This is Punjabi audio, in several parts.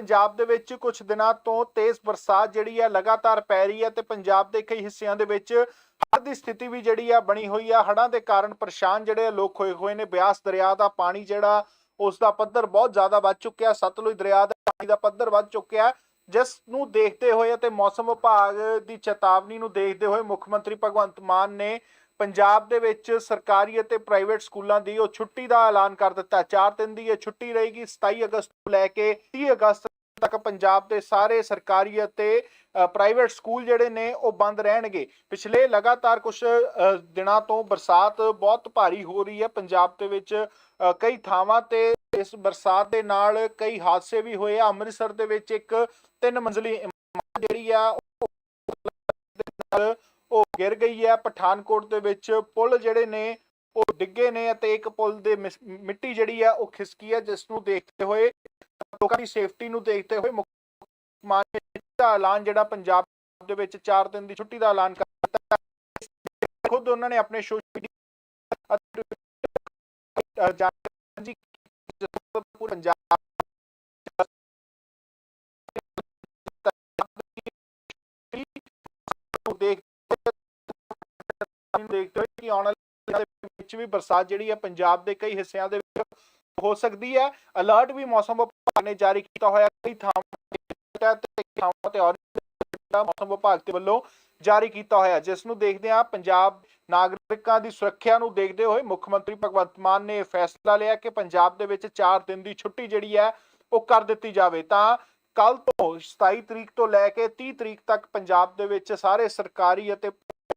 ਪੰਜਾਬ ਦੇ ਵਿੱਚ ਕੁਝ ਦਿਨਾਂ ਤੋਂ ਤੇਜ਼ ਬਰਸਾਤ ਜਿਹੜੀ ਹੈ ਲਗਾਤਾਰ ਪੈ ਰਹੀ ਹੈ ਤੇ ਪੰਜਾਬ ਦੇ ਕਈ ਹਿੱਸਿਆਂ ਦੇ ਵਿੱਚ ਹੜ੍ਹ ਦੀ ਸਥਿਤੀ ਵੀ ਜਿਹੜੀ ਆ ਬਣੀ ਹੋਈ ਆ। ਹੜ੍ਹਾਂ ਦੇ ਕਾਰਨ ਪਰੇਸ਼ਾਨ ਜਿਹੜੇ ਆ ਲੋਕ ਹੋਏ ਹੋਏ ਨੇ। ਬਿਆਸ ਦਰਿਆ ਦਾ ਪਾਣੀ ਜਿਹੜਾ ਉਸ ਦਾ ਪੱਧਰ ਬਹੁਤ ਜ਼ਿਆਦਾ ਵੱਧ ਚੁੱਕਿਆ ਸਤਲੁਜ ਦਰਿਆ ਦਾ ਪਾਣੀ ਦਾ ਪੱਧਰ ਵੱਧ ਚੁੱਕਿਆ ਜਿਸ ਨੂੰ ਦੇਖਦੇ ਹੋਏ ਅਤੇ ਮੌਸਮ ਵਿਭਾਗ ਦੀ ਚੇਤਾਵਨੀ ਨੂੰ ਦੇਖਦੇ ਹੋਏ ਮੁੱਖ ਮੰਤਰੀ ਭਗਵੰਤ ਮਾਨ ਨੇ ਪੰਜਾਬ ਦੇ ਵਿੱਚ ਸਰਕਾਰੀ ਅਤੇ ਪ੍ਰਾਈਵੇਟ ਸਕੂਲਾਂ ਦੀ ਉਹ ਛੁੱਟੀ ਦਾ ਐਲਾਨ ਕਰ ਦਿੱਤਾ। 4 ਦਿਨ ਦੀ ਇਹ ਛੁੱਟੀ ਰਹੇਗੀ। 27 ਅਗਸਤ ਤੋਂ ਲੈ ਕੇ 30 ਅਗਸਤ ਤੱਕ ਪੰਜਾਬ ਦੇ ਸਾਰੇ ਸਰਕਾਰੀ ਅਤੇ ਪ੍ਰਾਈਵੇਟ ਸਕੂਲ ਜਿਹੜੇ ਨੇ ਉਹ ਬੰਦ ਰਹਿਣਗੇ। ਪਿਛਲੇ ਲਗਾਤਾਰ ਕੁਝ ਦਿਨਾਂ ਤੋਂ ਬਰਸਾਤ ਬਹੁਤ ਭਾਰੀ ਹੋ ਰਹੀ ਹੈ। ਪੰਜਾਬ ਦੇ ਵਿੱਚ ਕਈ ਥਾਵਾਂ ਤੇ ਇਸ ਬਰਸਾਤ ਦੇ ਨਾਲ ਕਈ ਹਾਦਸੇ ਵੀ ਹੋਏ ਆ। ਅੰਮ੍ਰਿਤਸਰ ਦੇ ਵਿੱਚ ਇੱਕ ਤਿੰਨ ਮੰਜ਼ਲੀ ਇਮਾਰਤ ਜਿਹੜੀ ਆ ਉਹ ਗਿਰ ਗਈ ਹੈ। ਪਠਾਨਕੋਟ ਦੇ ਵਿੱਚ ਪੁਲ ਜਿਹੜੇ ਨੇ, ਉਹ ਡਿੱਗੇ ਨੇ ਅਤੇ ਇੱਕ ਪੁਲ ਦੇ ਮਿਸ- ਮਿੱਟੀ ਜਿਹੜੀ ਆ, ਉਹ ਖਿਸਕੀ ਹੈ, ਜਿਸ ਨੂੰ ਦੇਖਦੇ ਹੋਏ ਲੋਕਾਂ ਦੀ ਸੇਫਟੀ ਨੂੰ ਦੇਖਦੇ ਹੋਏ ਮੁੱਖ ਮਾਨ ਦਾ ਐਲਾਨ ਜਿਹੜਾ ਪੰਜਾਬ ਦੇ ਵਿੱਚ 4 ਦਿਨ ਦੀ ਛੁੱਟੀ ਦਾ ਐਲਾਨ ਕਰ ਦਿੱਤਾ। ਖੁਦ ਉਹਨਾਂ ਨੇ ਆਪਣੇ ਸੋਸ਼ਲ ਮੀਡੀਆ ਪੂਰੇ ਪੰਜਾਬ ਦੇਖਦੇ ਹੋਏ ਕਿ ਆਉਣ ਵਾਲੇ ਵਿੱਚ ਵੀ ਬਰਸਾਤ ਜਿਹੜੀ ਹੈ ਪੰਜਾਬ ਦੇ ਕਈ ਹਿੱਸਿਆਂ ਦੇ ਵਿੱਚ ਹੋ ਸਕਦੀ ਹੈ। ਅਲਰਟ ਵੀ ਮੌਸਮ ਵਿਭਾਗ ਨੇ ਜਾਰੀ ਕੀਤਾ ਹੋਇਆ ਕਈ ਥਾਵਾਂ ਤੇ ਥਾਵਾਂ ਤੇ ਔਰੇਂਜ ਮੌਸਮ ਵਿਭਾਗ ਦੇ ਵੱਲੋਂ ਜਾਰੀ ਕੀਤਾ ਹੋਇਆ ਜਿਸ ਨੂੰ ਦੇਖਦੇ ਆ ਪੰਜਾਬ ਨਾਗਰਿਕਾਂ ਦੀ ਸੁਰੱਖਿਆ ਨੂੰ ਦੇਖਦੇ ਹੋਏ ਮੁੱਖ ਮੰਤਰੀ ਭਗਵੰਤ ਮਾਨ ਨੇ ਇਹ ਫੈਸਲਾ ਲਿਆ ਕਿ ਪੰਜਾਬ ਦੇ ਵਿੱਚ 4 ਦਿਨ ਦੀ ਛੁੱਟੀ ਜਿਹੜੀ ਹੈ, ਉਹ ਕਰ ਦਿੱਤੀ ਜਾਵੇ। ਤਾਂ ਕੱਲ ਤੋਂ 27 ਤਰੀਕ ਤੋਂ ਲੈ ਕੇ 30 ਤਰੀਕ ਤੱਕ ਪੰਜਾਬ ਦੇ ਵਿੱਚ ਸਾਰੇ ਸਰਕਾਰੀ ਅਤੇ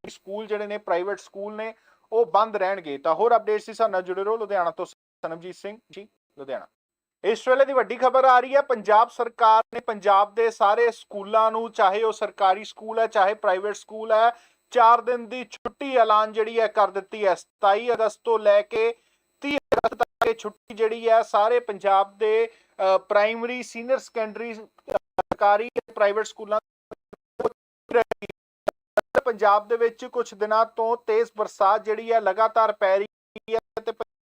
ਸਕੂਲ ਜਿਹੜੇ ਨੇ ਪ੍ਰਾਈਵੇਟ ਸਕੂਲ ਨੇ, ਉਹ ਬੰਦ ਰਹਿਣਗੇ। ਤਾਂ ਹੋਰ ਅਪਡੇਟਸ ਸੀ ਸਾਡੇ ਨਾਲ ਜੁੜੇ ਰਹੋ। ਲੁਧਿਆਣਾ ਤੋਂ ਸਨਮਜੀਤ ਸਿੰਘ ਜੀ, ਲੁਧਿਆਣਾ। ਇਸ ਵੇਲੇ ਦੀ ਵੱਡੀ ਖਬਰ ਆ ਰਹੀ ਹੈ, ਪੰਜਾਬ ਸਰਕਾਰ ਨੇ ਪੰਜਾਬ ਦੇ ਸਾਰੇ ਸਕੂਲਾਂ ਨੂੰ, ਚਾਹੇ ਉਹ ਸਰਕਾਰੀ ਸਕੂਲ ਹੈ, ਚਾਹੇ ਪ੍ਰਾਈਵੇਟ ਸਕੂਲ ਹੈ 4 ਦਿਨ ਦੀ ਛੁੱਟੀ ਐਲਾਨ ਜਿਹੜੀ ਹੈ ਕਰ ਦਿੱਤੀ ਹੈ। 27 ਅਗਸਤ ਤੋਂ ਲੈ ਕੇ 30 ਅਗਸਤ ਤੱਕ ਇਹ ਛੁੱਟੀ ਜਿਹੜੀ ਹੈ, ਸਾਰੇ ਪੰਜਾਬ ਦੇ ਪ੍ਰਾਇਮਰੀ, ਸੀਨੀਅਰ ਸੈਕੰਡਰੀ ਸਰਕਾਰੀ ਤੇ ਪ੍ਰਾਈਵੇਟ ਸਕੂਲਾਂ ਪੰਜਾਬ ਦੇ ਵਿੱਚ ਕੁਝ ਦਿਨਾਂ ਤੋਂ ਤੇਜ਼ ਬਰਸਾਤ ਜਿਹੜੀ ਹੈ ਲਗਾਤਾਰ ਪੈ ਰਹੀ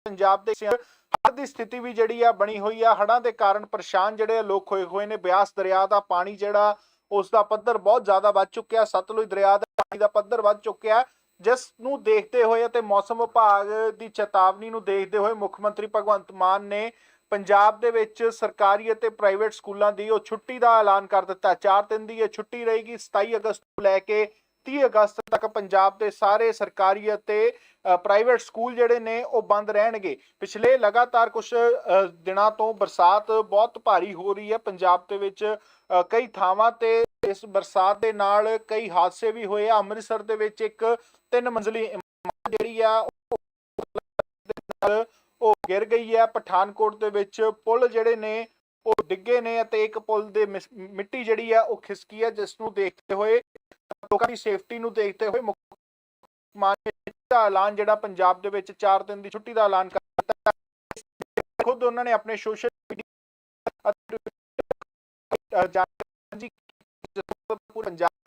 ਪੰਜਾਬ ਦੇ ਹੜ੍ਹ ਦੀ ਸਥਿਤੀ ਵੀ ਜਿਹੜੀ ਆ ਬਣੀ ਹੋਈ ਆ। ਹੜ੍ਹਾਂ ਦੇ ਕਾਰਨ ਪਰੇਸ਼ਾਨ ਜਿਹੜੇ ਲੋਕ ਹੋਏ ਹੋਏ ਨੇ। ਬਿਆਸ ਦਰਿਆ ਦਾ ਪਾਣੀ ਜਿਹੜਾ, ਉਸ ਦਾ ਪੱਧਰ ਬਹੁਤ ਜ਼ਿਆਦਾ ਵੱਧ ਚੁੱਕਿਆ। ਸਤਲੁਜ ਦਰਿਆ ਦਾ ਪਾਣੀ ਦਾ ਪੱਧਰ ਵੱਧ ਚੁੱਕਿਆ ਜਿਸ ਨੂੰ ਦੇਖਦੇ ਹੋਏ ਅਤੇ ਮੌਸਮ ਵਿਭਾਗ ਦੀ ਚੇਤਾਵਨੀ ਨੂੰ ਦੇਖਦੇ ਹੋਏ ਮੁੱਖ ਮੰਤਰੀ ਭਗਵੰਤ ਮਾਨ ਨੇ ਪੰਜਾਬ ਦੇ ਵਿੱਚ ਸਰਕਾਰੀ ਅਤੇ ਪ੍ਰਾਈਵੇਟ ਸਕੂਲਾਂ ਦੀ ਉਹ ਛੁੱਟੀ ਦਾ ਐਲਾਨ ਕਰ ਦਿੱਤਾ। 4 ਦਿਨ ਦੀ ਇਹ ਛੁੱਟੀ ਰਹੇਗੀ। 27 ਅਗਸਤ ਤੋਂ ਲੈ ਕੇ 30 ਅਗਸਤ ਤੱਕ ਪੰਜਾਬ ਦੇ ਸਾਰੇ ਸਰਕਾਰੀ ਅਤੇ ਪ੍ਰਾਈਵੇਟ ਸਕੂਲ ਜਿਹੜੇ ਨੇ ਉਹ ਬੰਦ ਰਹਿਣਗੇ। ਪਿਛਲੇ ਲਗਾਤਾਰ ਕੁਝ ਦਿਨਾਂ ਤੋਂ ਬਰਸਾਤ ਬਹੁਤ ਭਾਰੀ ਹੋ ਰਹੀ ਹੈ। ਪੰਜਾਬ ਦੇ ਵਿੱਚ ਕਈ ਥਾਵਾਂ ਤੇ ਇਸ ਬਰਸਾਤ ਦੇ ਨਾਲ ਕਈ ਹਾਦਸੇ ਵੀ ਹੋਏ ਆ। ਅੰਮ੍ਰਿਤਸਰ ਦੇ ਵਿੱਚ ਇੱਕ ਤਿੰਨ ਮੰਜ਼ਲੀ ਇਮਾਰਤ ਜਿਹੜੀ ਆ ਉਹ ਗਿਰ ਗਈ ਹੈ। ਪਠਾਨਕੋਟ ਦੇ ਵਿੱਚ ਪੁਲ ਜਿਹੜੇ ਨੇ ਉਹ ਡਿੱਗੇ ਨੇ ਅਤੇ ਇੱਕ ਪੁਲ ਦੇ ਮਿੱਟੀ ਜਿਹੜੀ ਆ ਉਹ ਖਿਸਕੀ ਹੈ ਜਿਸ ਨੂੰ ਦੇਖਦੇ ਹੋਏ ਲੋਕਾਂ ਦੀ ਸੇਫਟੀ ਨੂੰ ਦੇਖਦੇ ਹੋਏ ਮਾਨ ਦਾ ਐਲਾਨ ਜਿਹੜਾ ਪੰਜਾਬ ਦੇ ਵਿੱਚ 4 ਦਿਨ ਦੀ ਛੁੱਟੀ ਦਾ ਐਲਾਨ ਕਰ ਦਿੱਤਾ। ਖੁਦ ਉਹਨਾਂ ਨੇ ਆਪਣੇ ਸੋਸ਼ਲ ਮੀਡੀਆ ਜਾਣਕਾਰੀ ਪੂਰੇ ਪੰਜਾਬ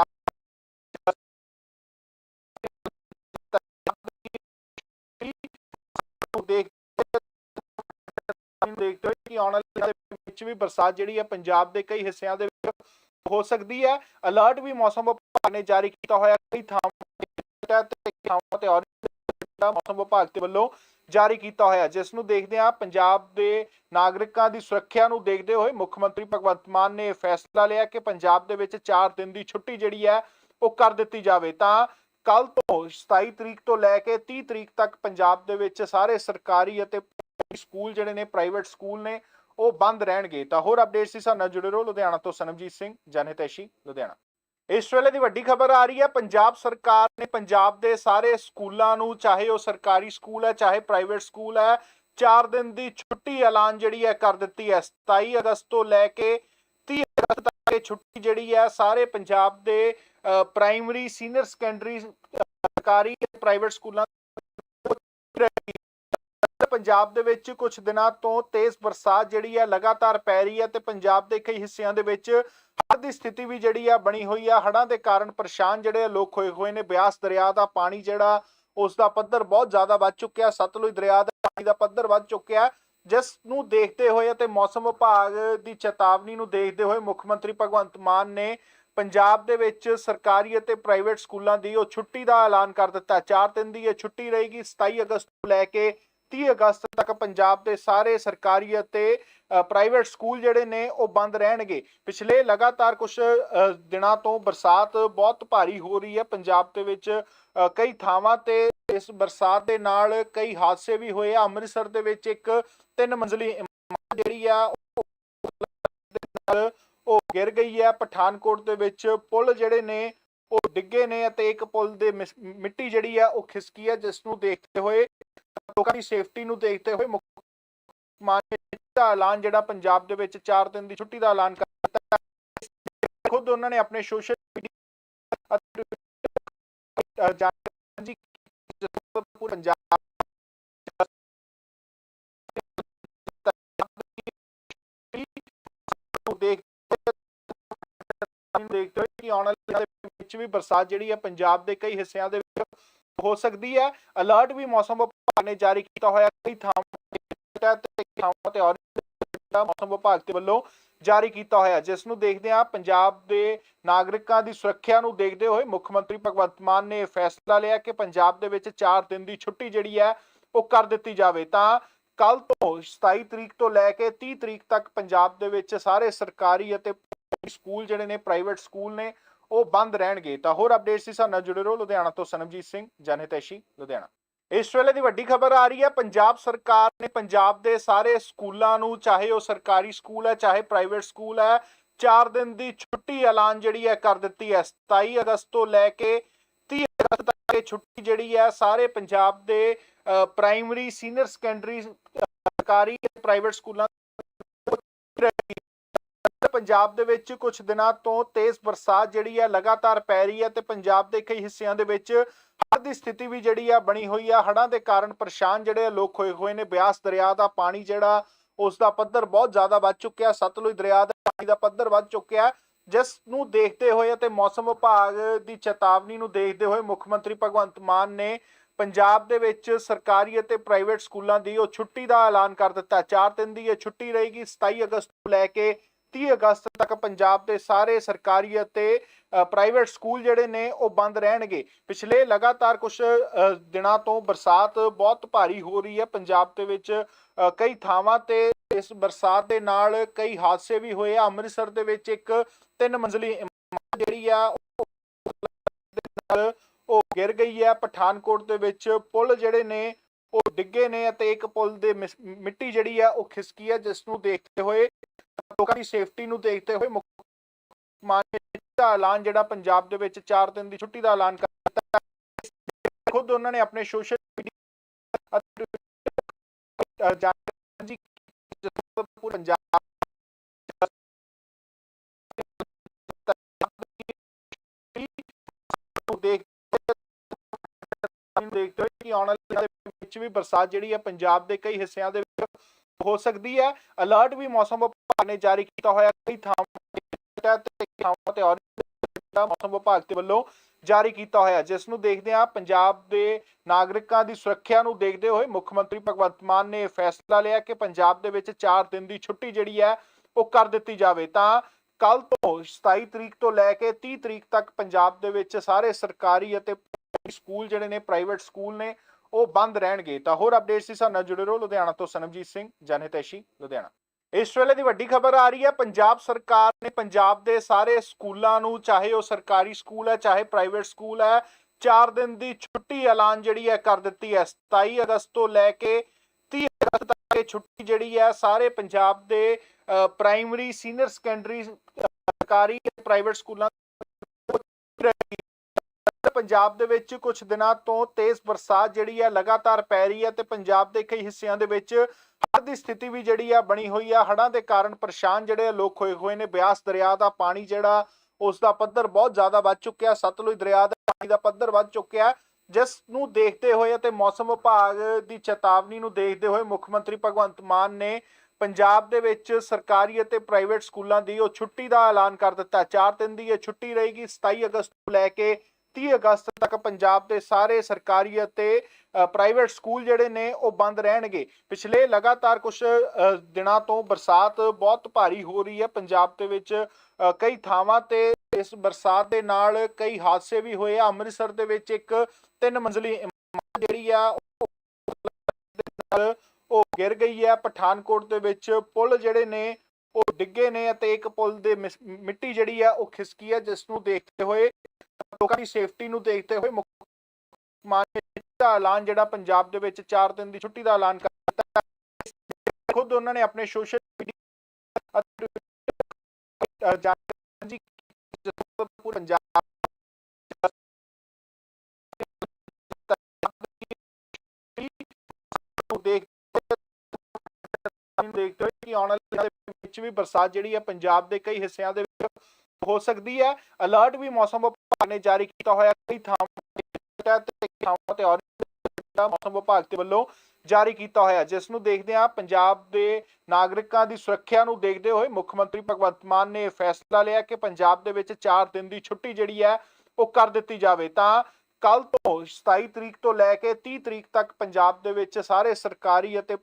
ਨੂੰ ਦੇਖਦੇ ਹੋਏ ਕਿ ਆਉਣ ਵਾਲੇ ਦੇ ਵਿੱਚ ਵੀ ਬਰਸਾਤ ਜਿਹੜੀ ਹੈ ਪੰਜਾਬ ਦੇ ਕਈ ਹਿੱਸਿਆਂ ਦੇ ਵਿੱਚ ਹੋ ਸਕਦੀ ਹੈ। ਅਲਰਟ ਵੀ ਮੌਸਮ ਵਿਭਾਗ ਨੇ ਜਾਰੀ ਕੀਤਾ ਹੋਇਆ। ਕਈ ਥਾਵਾਂ ਤੇ ਥਾਵਾਂ ਤੇ ਔਰੇਂਜ ਮੌਸਮ ਵਿਭਾਗ ਦੇ ਵੱਲੋਂ ਜਾਰੀ ਕੀਤਾ ਹੋਇਆ। ਜਿਸ ਨੂੰ ਦੇਖਦੇ ਆ ਪੰਜਾਬ ਦੇ ਨਾਗਰਿਕਾਂ ਦੀ ਸੁਰੱਖਿਆ ਨੂੰ ਦੇਖਦੇ ਹੋਏ ਮੁੱਖ ਮੰਤਰੀ ਭਗਵੰਤ ਮਾਨ ਨੇ ਇਹ ਫੈਸਲਾ ਲਿਆ ਕਿ ਪੰਜਾਬ ਦੇ ਵਿੱਚ 4 ਦਿਨ ਦੀ ਛੁੱਟੀ ਜਿਹੜੀ ਹੈ, ਉਹ ਕਰ ਦਿੱਤੀ ਜਾਵੇ। ਤਾਂ ਕੱਲ ਤੋਂ 27 ਤਰੀਕ ਤੋਂ ਲੈ ਕੇ 30 ਤਰੀਕ ਤੱਕ ਪੰਜਾਬ ਦੇ ਵਿੱਚ ਸਾਰੇ ਸਰਕਾਰੀ ਅਤੇ ਸਕੂਲ ਜਿਹੜੇ ਨੇ ਪ੍ਰਾਈਵੇਟ ਸਕੂਲ ਨੇ ਉਹ ਬੰਦ ਰਹਿਣਗੇ। ਤਾਂ ਹੋਰ ਅਪਡੇਟਸ ਸੀ ਸਾਡੇ ਨਾਲ ਜੁੜੇ ਰਹੋ। ਲੁਧਿਆਣਾ ਤੋਂ ਸਨਮਜੀਤ ਸਿੰਘ ਜਨਹਿਤੈਸ਼ੀ ਲੁਧਿਆਣਾ। ਇਸ ਵੇਲੇ ਦੀ ਵੱਡੀ ਖਬਰ ਆ ਰਹੀ ਹੈ, ਪੰਜਾਬ ਸਰਕਾਰ ਨੇ ਪੰਜਾਬ ਦੇ ਸਾਰੇ ਸਕੂਲਾਂ ਨੂੰ, ਚਾਹੇ ਉਹ ਸਰਕਾਰੀ ਸਕੂਲ ਹੈ, ਚਾਹੇ ਪ੍ਰਾਈਵੇਟ ਸਕੂਲ ਹੈ 4 ਦਿਨ ਦੀ ਛੁੱਟੀ ਐਲਾਨ ਜਿਹੜੀ ਹੈ ਕਰ ਦਿੱਤੀ ਹੈ। 27 ਅਗਸਤ ਤੋਂ ਲੈ ਕੇ 30 ਅਗਸਤ ਤੱਕ ਇਹ ਛੁੱਟੀ ਜਿਹੜੀ ਹੈ, ਸਾਰੇ ਪੰਜਾਬ ਦੇ ਪ੍ਰਾਇਮਰੀ ਸੀਨੀਅਰ ਸੈਕੰਡਰੀ ਸਰਕਾਰੀ ਤੇ ਪ੍ਰਾਈਵੇਟ ਸਕੂਲਾਂ ਪੰਜਾਬ ਦੇ ਵਿੱਚ ਕੁਝ ਦਿਨਾਂ ਤੋਂ ਤੇਜ਼ ਬਰਸਾਤ ਜਿਹੜੀ ਹੈ ਲਗਾਤਾਰ ਪੈ ਰਹੀ ਹੈ ਤੇ ਪੰਜਾਬ ਦੇ ਕਈ ਹਿੱਸਿਆਂ ਦੇ ਵਿੱਚ ਹੜ੍ਹ ਦੀ ਸਥਿਤੀ ਵੀ ਜਿਹੜੀ ਆ ਬਣੀ ਹੋਈ ਆ। ਹੜ੍ਹਾਂ ਦੇ ਕਾਰਨ ਪਰੇਸ਼ਾਨ ਜਿਹੜੇ ਲੋਕ ਹੋਏ ਹੋਏ ਨੇ। ਬਿਆਸ ਦਰਿਆ ਦਾ ਪਾਣੀ ਜਿਹੜਾ ਉਸ ਦਾ ਪੱਧਰ ਬਹੁਤ ਜ਼ਿਆਦਾ ਵੱਧ ਚੁੱਕਿਆ। ਸਤਲੁਜ ਦਰਿਆ ਦਾ ਪਾਣੀ ਦਾ ਪੱਧਰ ਵੱਧ ਚੁੱਕਿਆ। ਜਿਸ ਨੂੰ ਦੇਖਦੇ ਹੋਏ ਅਤੇ ਮੌਸਮ ਵਿਭਾਗ ਦੀ ਚੇਤਾਵਨੀ ਨੂੰ ਦੇਖਦੇ ਹੋਏ ਮੁੱਖ ਮੰਤਰੀ ਭਗਵੰਤ ਮਾਨ ਨੇ ਪੰਜਾਬ ਦੇ ਵਿੱਚ ਸਰਕਾਰੀ ਅਤੇ ਪ੍ਰਾਈਵੇਟ ਸਕੂਲਾਂ ਦੀ ਉਹ ਛੁੱਟੀ ਦਾ ਐਲਾਨ ਕਰ ਦਿੱਤਾ। 4 ਦਿਨ ਦੀ ਇਹ ਛੁੱਟੀ ਰਹੇਗੀ। 27 ਅਗਸਤ ਤੋਂ ਲੈ ਕੇ 30 ਅਗਸਤ ਤੱਕ ਪੰਜਾਬ ਦੇ ਸਾਰੇ ਸਰਕਾਰੀ ਅਤੇ ਪ੍ਰਾਈਵੇਟ ਸਕੂਲ ਜਿਹੜੇ ਨੇ ਉਹ ਬੰਦ ਰਹਿਣਗੇ। ਪਿਛਲੇ ਲਗਾਤਾਰ ਕੁਝ ਦਿਨਾਂ ਤੋਂ ਬਰਸਾਤ ਬਹੁਤ ਭਾਰੀ ਹੋ ਰਹੀ ਹੈ। ਪੰਜਾਬ ਦੇ ਵਿੱਚ ਕਈ ਥਾਵਾਂ ਤੇ ਇਸ ਬਰਸਾਤ ਦੇ ਨਾਲ ਕਈ ਹਾਦਸੇ ਵੀ ਹੋਏ। ਆ ਅੰਮ੍ਰਿਤਸਰ ਦੇ ਵਿੱਚ ਇੱਕ ਤਿੰਨ ਮੰਜ਼ਲੀ ਇਮਾਰਤ ਜਿਹੜੀ ਆ, ਉਹ ਗਿਰ ਗਈ ਹੈ। ਪਠਾਨਕੋਟ ਦੇ ਵਿੱਚ ਪੁਲ ਜਿਹੜੇ ਨੇ, ਉਹ ਡਿੱਗੇ ਨੇ ਅਤੇ ਇੱਕ ਪੁਲ ਦੇ ਮਿਸ- ਮਿੱਟੀ ਜਿਹੜੀ ਆ, ਉਹ ਖਿਸਕੀ ਹੈ, ਜਿਸ ਨੂੰ ਦੇਖਦੇ ਹੋਏ ਲੋਕਾਂ ਦੀ ਸੇਫਟੀ ਨੂੰ ਦੇਖਦੇ ਹੋਏ ਮੁੱਖ ਮਾਨ ਦਾ ਐਲਾਨ ਜਿਹੜਾ ਪੰਜਾਬ ਦੇ ਵਿੱਚ 4 ਦਿਨ ਦੀ ਛੁੱਟੀ ਦਾ ਐਲਾਨ ਕਰ ਦਿੱਤਾ ਖੁਦ ਉਹਨਾਂ ਨੇ ਆਪਣੇ ਸੋਸ਼ਲ ਮੀਡੀਆ ਜਾਣਕਾਰੀ ਪੂਰੇ ਪੰਜਾਬ ਦੇਖਦੇ ਹੋਏ ਕਿ ਆਉਣ ਵਾਲੇ ਦੇ ਵਿੱਚ ਵੀ ਬਰਸਾਤ ਜਿਹੜੀ ਹੈ ਪੰਜਾਬ ਦੇ ਕਈ ਹਿੱਸਿਆਂ ਦੇ ਵਿੱਚ ਹੋ ਸਕਦੀ ਹੈ। ਅਲਰਟ ਵੀ ਮੌਸਮ ਵਿਭਾਗ ਨੇ ਜਾਰੀ ਕੀਤਾ ਹੋਇਆ ਕਈ ਥਾਵਾਂ ਤੇ ਥਾਵਾਂ ਤੇ ਔਰੇਂਜ ਮੌਸਮ ਵਿਭਾਗ ਦੇ ਵੱਲੋਂ ਜਾਰੀ ਕੀਤਾ ਹੋਇਆ ਜਿਸ ਨੂੰ ਦੇਖਦੇ ਆ ਪੰਜਾਬ ਦੇ ਨਾਗਰਿਕਾਂ ਦੀ ਸੁਰੱਖਿਆ ਨੂੰ ਦੇਖਦੇ ਹੋਏ ਮੁੱਖ ਮੰਤਰੀ ਭਗਵੰਤ ਮਾਨ ਨੇ ਫੈਸਲਾ ਲਿਆ ਕਿ ਪੰਜਾਬ ਦੇ ਵਿੱਚ 4 ਦਿਨ ਦੀ ਛੁੱਟੀ ਜਿਹੜੀ ਹੈ, ਉਹ ਕਰ ਦਿੱਤੀ ਜਾਵੇ। ਤਾਂ ਕੱਲ ਤੋਂ 27 ਤਰੀਕ ਤੋਂ ਲੈ ਕੇ 30 ਤਰੀਕ ਤੱਕ ਪੰਜਾਬ ਦੇ ਵਿੱਚ ਸਾਰੇ ਸਰਕਾਰੀ ਅਤੇ ਸਕੂਲ ਜਿਹੜੇ ਨੇ, ਪ੍ਰਾਈਵੇਟ ਸਕੂਲ ਨੇ, ਉਹ ਬੰਦ ਰਹਿਣਗੇ। ਤਾਂ ਹੋਰ ਅਪਡੇਟਸ ਸੀ ਸਾਡੇ ਨਾਲ ਜੁੜੇ ਰਹੋ ਲੁਧਿਆਣਾ ਤੋਂ ਸਨਮਜੀਤ ਸਿੰਘ ਜਨਹਿਤੈਸ਼ੀ ਲੁਧਿਆਣਾ। ਇਸ ਵੇਲੇ ਦੀ ਵੱਡੀ ਖਬਰ ਆ ਰਹੀ ਹੈ, ਪੰਜਾਬ ਸਰਕਾਰ ਨੇ ਪੰਜਾਬ ਦੇ ਸਾਰੇ ਸਕੂਲਾਂ ਨੂੰ, ਚਾਹੇ ਉਹ ਸਰਕਾਰੀ ਸਕੂਲ ਹੈ, ਚਾਹੇ ਪ੍ਰਾਈਵੇਟ ਸਕੂਲ ਹੈ 4 ਦਿਨ ਦੀ ਛੁੱਟੀ ਐਲਾਨ ਜਿਹੜੀ ਹੈ ਕਰ ਦਿੱਤੀ ਹੈ। 27 ਅਗਸਤ ਤੋਂ ਲੈ ਕੇ 30 ਅਗਸਤ ਤੱਕ ਇਹ ਛੁੱਟੀ ਜਿਹੜੀ ਹੈ, ਸਾਰੇ ਪੰਜਾਬ ਦੇ ਪ੍ਰਾਇਮਰੀ, ਸੀਨੀਅਰ ਸੈਕੰਡਰੀ ਸਰਕਾਰੀ ਤੇ ਪ੍ਰਾਈਵੇਟ ਸਕੂਲਾਂ ਪੰਜਾਬ ਦੇ ਵਿੱਚ ਕੁਝ ਦਿਨਾਂ ਤੋਂ ਤੇਜ਼ ਬਰਸਾਤ ਜਿਹੜੀ ਹੈ ਲਗਾਤਾਰ ਪੈ ਰਹੀ ਹੈ ਤੇ ਪੰਜਾਬ ਦੇ ਕਈ ਹਿੱਸਿਆਂ ਦੇ ਵਿੱਚ ਹੜ੍ਹ ਦੀ ਸਥਿਤੀ ਵੀ ਜਿਹੜੀ ਆ ਬਣੀ ਹੋਈ ਆ। ਹੜ੍ਹਾਂ ਦੇ ਕਾਰਨ ਪਰੇਸ਼ਾਨ ਜਿਹੜੇ ਆ ਲੋਕ ਹੋਏ ਹੋਏ ਨੇ। ਬਿਆਸ ਦਰਿਆ ਦਾ ਪਾਣੀ ਜਿਹੜਾ ਉਸ ਦਾ ਪੱਧਰ ਬਹੁਤ ਜ਼ਿਆਦਾ ਵੱਧ ਚੁੱਕਿਆ। ਸਤਲੁਜ ਦਰਿਆ ਦਾ ਪਾਣੀ ਦਾ ਪੱਧਰ ਵੱਧ ਚੁੱਕਿਆ। ਜਿਸ ਨੂੰ ਦੇਖਦੇ ਹੋਏ ਅਤੇ ਮੌਸਮ ਵਿਭਾਗ ਦੀ ਚੇਤਾਵਨੀ ਨੂੰ ਦੇਖਦੇ ਹੋਏ ਮੁੱਖ ਮੰਤਰੀ ਭਗਵੰਤ ਮਾਨ ਨੇ ਪੰਜਾਬ ਦੇ ਵਿੱਚ ਸਰਕਾਰੀ ਅਤੇ ਪ੍ਰਾਈਵੇਟ ਸਕੂਲਾਂ ਦੀ ਉਹ ਛੁੱਟੀ ਦਾ ਐਲਾਨ ਕਰ ਦਿੱਤਾ। 4 ਦਿਨ ਦੀ ਇਹ ਛੁੱਟੀ ਰਹੇਗੀ। 27 ਅਗਸਤ ਤੋਂ ਲੈ ਕੇ 30 ਅਗਸਤ ਤੱਕ ਪੰਜਾਬ ਦੇ ਸਾਰੇ ਸਰਕਾਰੀ ਅਤੇ ਪ੍ਰਾਈਵੇਟ ਸਕੂਲ ਜਿਹੜੇ ਨੇ ਉਹ ਬੰਦ ਰਹਿਣਗੇ। ਪਿਛਲੇ ਲਗਾਤਾਰ ਕੁਝ ਦਿਨਾਂ ਤੋਂ ਬਰਸਾਤ ਬਹੁਤ ਭਾਰੀ ਹੋ ਰਹੀ ਹੈ। ਪੰਜਾਬ ਦੇ ਵਿੱਚ ਕਈ ਥਾਵਾਂ ਤੇ ਇਸ ਬਰਸਾਤ ਦੇ ਨਾਲ ਕਈ ਹਾਦਸੇ ਵੀ ਹੋਏ ਆ। ਅੰਮ੍ਰਿਤਸਰ ਦੇ ਵਿੱਚ ਇੱਕ ਤਿੰਨ ਮੰਜ਼ਲੀ ਇਮਾਰਤ ਜਿਹੜੀ ਆ, ਉਹ ਗਿਰ ਗਈ ਹੈ ਪਠਾਨਕੋਟ ਦੇ ਵਿੱਚ ਪੁਲ ਜਿਹੜੇ ਨੇ ਉਹ ਡਿੱਗੇ ਨੇ ਅਤੇ ਇੱਕ ਪੁਲ ਦੇ ਮਿੱਟੀ ਜਿਹੜੀ ਆ ਉਹ ਖਿਸਕੀ ਹੈ ਜਿਸ ਨੂੰ ਦੇਖਦੇ ਹੋਏ ਲੋਕਾਂ ਦੀ ਸੇਫਟੀ ਨੂੰ ਦੇਖਦੇ ਹੋਏ ਮੁੱਖ ਦਾ ਐਲਾਨ ਜਿਹੜਾ ਪੰਜਾਬ ਦੇ ਵਿੱਚ 4 ਦਿਨ ਦੀ ਛੁੱਟੀ ਦਾ ਐਲਾਨ ਕਰ ਖੁਦ ਉਹਨਾਂ ਨੇ ਆਪਣੇ ਸੋਸ਼ਲ ਮੀਡੀਆ ਜਾਣਕਾਰੀ ਪੂਰੇ ਪੰਜਾਬ ਦੇਖਦੇ ਦੇਖਦੇ ਕਿ ਆਉਣ ਵਾਲੇ ਦੇ ਵਿੱਚ ਵੀ ਬਰਸਾਤ ਜਿਹੜੀ ਹੈ ਪੰਜਾਬ ਦੇ ਕਈ ਹਿੱਸਿਆਂ ਦੇ ਵਿੱਚ ਹੋ ਸਕਦੀ ਹੈ। ਅਲਰਟ ਵੀ ਮੌਸਮ ਵਿਭਾਗ ਨੇ ਜਾਰੀ ਕੀਤਾ ਹੋਇਆ ਕਈ ਥਾਵਾਂ ਤੇ ਥਾਵਾਂ ਤੇ ਔਰੇਂਜ ਮੌਸਮ ਵਿਭਾਗ ਦੇ ਵੱਲੋਂ ਜਾਰੀ ਕੀਤਾ ਹੋਇਆ ਜਿਸ ਨੂੰ ਦੇਖਦੇ ਆ ਪੰਜਾਬ ਦੇ ਨਾਗਰਿਕਾਂ ਦੀ ਸੁਰੱਖਿਆ ਨੂੰ ਦੇਖਦੇ ਹੋਏ ਮੁੱਖ ਮੰਤਰੀ ਭਗਵੰਤ ਮਾਨ ਨੇ ਇਹ ਫੈਸਲਾ ਲਿਆ ਕਿ ਪੰਜਾਬ ਦੇ ਵਿੱਚ 4 ਦਿਨ ਦੀ ਛੁੱਟੀ ਜਿਹੜੀ ਹੈ, ਉਹ ਕਰ ਦਿੱਤੀ ਜਾਵੇ। ਤਾਂ ਕੱਲ ਤੋਂ 27 ਤਰੀਕ ਤੋਂ ਲੈ ਕੇ 30 ਤਰੀਕ ਤੱਕ ਪੰਜਾਬ ਦੇ ਵਿੱਚ ਸਾਰੇ ਸਰਕਾਰੀ ਅਤੇ ਸਕੂਲ ਜਿਹੜੇ ਨੇ ਪ੍ਰਾਈਵੇਟ ਸਕੂਲ ਨੇ ਉਹ ਬੰਦ ਰਹਿਣਗੇ, ਤਾਂ ਹੋਰ ਅਪਡੇਟਸ ਸੀ ਸਾਡੇ ਨਾਲ ਜੁੜੇ ਰਹੋ ਲੁਧਿਆਣਾ ਤੋਂ ਸਨਮਜੀਤ ਸਿੰਘ, ਜਨਹਿਤੈਸ਼ੀ, ਲੁਧਿਆਣਾ। ਇਸ ਵੇਲੇ ਦੀ ਵੱਡੀ ਖਬਰ ਆ ਰਹੀ ਹੈ, ਪੰਜਾਬ ਸਰਕਾਰ ਨੇ ਪੰਜਾਬ ਦੇ ਸਾਰੇ ਸਕੂਲਾਂ ਨੂੰ, ਚਾਹੇ ਉਹ ਸਰਕਾਰੀ ਸਕੂਲ ਹੈ, ਚਾਹੇ ਪ੍ਰਾਈਵੇਟ ਸਕੂਲ ਹੈ 4 ਦਿਨ ਦੀ ਛੁੱਟੀ ਐਲਾਨ ਜਿਹੜੀ ਹੈ ਕਰ ਦਿੱਤੀ ਹੈ। 27 ਅਗਸਤ ਤੋਂ ਲੈ ਕੇ 30 ਅਗਸਤ ਤੱਕ ਇਹ ਛੁੱਟੀ ਜਿਹੜੀ ਹੈ, ਸਾਰੇ ਪੰਜਾਬ ਦੇ ਪ੍ਰਾਇਮਰੀ ਸੀਨੀਅਰ ਸੈਕੰਡਰੀ ਸਰਕਾਰੀ ਤੇ ਪ੍ਰਾਈਵੇਟ ਸਕੂਲਾਂ ਪੰਜਾਬ ਦੇ ਵਿੱਚ ਕੁਝ ਦਿਨਾਂ ਤੋਂ ਤੇਜ਼ ਬਰਸਾਤ ਜਿਹੜੀ ਹੈ ਲਗਾਤਾਰ ਪੈ ਰਹੀ ਹੈ ਤੇ ਪੰਜਾਬ ਦੇ ਕਈ ਹਿੱਸਿਆਂ ਦੇ ਵਿੱਚ ਹੜ੍ਹ ਦੀ ਸਥਿਤੀ ਵੀ ਜਿਹੜੀ ਆ ਬਣੀ ਹੋਈ ਆ। ਹੜ੍ਹਾਂ ਦੇ ਕਾਰਨ ਪਰੇਸ਼ਾਨ ਜਿਹੜੇ ਆ ਲੋਕ ਹੋਏ ਹੋਏ ਨੇ। ਬਿਆਸ ਦਰਿਆ ਦਾ ਪਾਣੀ ਜਿਹੜਾ ਉਸ ਦਾ ਪੱਧਰ ਬਹੁਤ ਜ਼ਿਆਦਾ ਵੱਧ ਚੁੱਕਿਆ ਸਤਲੁਜ ਦਰਿਆ ਦਾ ਪਾਣੀ ਦਾ ਪੱਧਰ ਵੱਧ ਚੁੱਕਿਆ ਜਿਸ ਨੂੰ ਦੇਖਦੇ ਹੋਏ ਅਤੇ ਮੌਸਮ ਵਿਭਾਗ ਦੀ ਚੇਤਾਵਨੀ ਨੂੰ ਦੇਖਦੇ ਹੋਏ ਮੁੱਖ ਮੰਤਰੀ ਭਗਵੰਤ ਮਾਨ ਨੇ ਪੰਜਾਬ ਦੇ ਵਿੱਚ ਸਰਕਾਰੀ ਅਤੇ ਪ੍ਰਾਈਵੇਟ ਸਕੂਲਾਂ ਦੀ ਉਹ ਛੁੱਟੀ ਦਾ ਐਲਾਨ ਕਰ ਦਿੱਤਾ। 4 ਦਿਨ ਦੀ ਇਹ ਛੁੱਟੀ ਰਹੇਗੀ। 27 ਅਗਸਤ ਤੋਂ ਲੈ ਕੇ 30 ਅਗਸਤ ਤੱਕ ਪੰਜਾਬ ਦੇ ਸਾਰੇ ਸਰਕਾਰੀ ਅਤੇ ਪ੍ਰਾਈਵੇਟ ਸਕੂਲ ਜਿਹੜੇ ਨੇ ਉਹ ਬੰਦ ਰਹਿਣਗੇ। ਪਿਛਲੇ ਲਗਾਤਾਰ ਕੁਝ ਦਿਨਾਂ ਤੋਂ ਬਰਸਾਤ ਬਹੁਤ ਭਾਰੀ ਹੋ ਰਹੀ ਹੈ। ਪੰਜਾਬ ਦੇ ਵਿੱਚ ਕਈ ਥਾਵਾਂ ਤੇ ਇਸ ਬਰਸਾਤ ਦੇ ਨਾਲ ਕਈ ਹਾਦਸੇ ਵੀ ਹੋਏ ਆ। ਅੰਮ੍ਰਿਤਸਰ ਦੇ ਵਿੱਚ ਇੱਕ ਤਿੰਨ ਮੰਜ਼ਲੀ ਇਮਾਰਤ ਜਿਹੜੀ ਆ, ਉਹ ਗਿਰ ਗਈ ਹੈ। ਪਠਾਨਕੋਟ ਦੇ ਵਿੱਚ ਪੁਲ ਜਿਹੜੇ ਨੇ, ਉਹ ਡਿੱਗੇ ਨੇ ਅਤੇ ਇੱਕ ਪੁਲ ਦੇ ਮਿਸ- ਮਿੱਟੀ ਜਿਹੜੀ ਆ, ਉਹ ਖਿਸਕੀ ਹੈ, ਜਿਸ ਨੂੰ ਦੇਖਦੇ ਹੋਏ ਲੋਕਾਂ ਦੀ ਸੇਫਟੀ ਨੂੰ ਦੇਖਦੇ ਹੋਏ ਮੁੱਖ ਮੰਤਰੀ ਦਾ ਐਲਾਨ ਜਿਹੜਾ ਪੰਜਾਬ ਦੇ ਵਿੱਚ 4 ਦਿਨ ਦੀ ਛੁੱਟੀ ਦਾ ਐਲਾਨ ਕਰ ਦਿੱਤਾ ਖੁਦ ਉਹਨਾਂ ਨੇ ਆਪਣੇ ਸੋਸ਼ਲ ਮੀਡੀਆ ਜਾਣਕਾਰੀ ਪੂਰੇ ਪੰਜਾਬ ਦੇਖ ਦੇਖਦੇ ਹੋਏ ਕਿ ਆਉਣ ਵਾਲੇ ਦਿਨਾਂ ਵਿੱਚ ਵੀ ਬਰਸਾਤ ਜਿਹੜੀ ਹੈ ਪੰਜਾਬ ਦੇ ਕਈ ਹਿੱਸਿਆਂ ਦੇ ਵਿੱਚ ਹੋ ਸਕਦੀ ਹੈ। ਅਲਰਟ ਵੀ ਮੌਸਮ ਵਿਭਾਗ ਨੇ ਜਾਰੀ ਕੀਤਾ ਹੋਇਆ। ਕਈ ਥਾਵਾਂ ਤੇ ਕਈ ਥਾਵਾਂ ਤੇ ਔਰੇਂਜ ਮੌਸਮ ਵਿਭਾਗ ਦੇ ਵੱਲੋਂ ਜਾਰੀ ਕੀਤਾ ਹੋਇਆ। ਜਿਸ ਨੂੰ ਦੇਖਦੇ ਆ ਪੰਜਾਬ ਦੇ ਨਾਗਰਿਕਾਂ ਦੀ ਸੁਰੱਖਿਆ ਨੂੰ ਦੇਖਦੇ ਹੋਏ ਮੁੱਖ ਮੰਤਰੀ ਭਗਵੰਤ ਮਾਨ ਨੇ ਇਹ ਫੈਸਲਾ ਲਿਆ ਕਿ ਪੰਜਾਬ ਦੇ ਵਿੱਚ 4 ਦਿਨ ਦੀ ਛੁੱਟੀ ਜਿਹੜੀ ਹੈ, ਉਹ ਕਰ ਦਿੱਤੀ ਜਾਵੇ। ਤਾਂ ਕੱਲ ਤੋਂ 27 ਤਰੀਕ ਤੋਂ ਲੈ ਕੇ 30 ਤਰੀਕ ਤੱਕ ਪੰਜਾਬ ਦੇ ਵਿੱਚ ਸਾਰੇ ਸਰਕਾਰੀ ਅਤੇ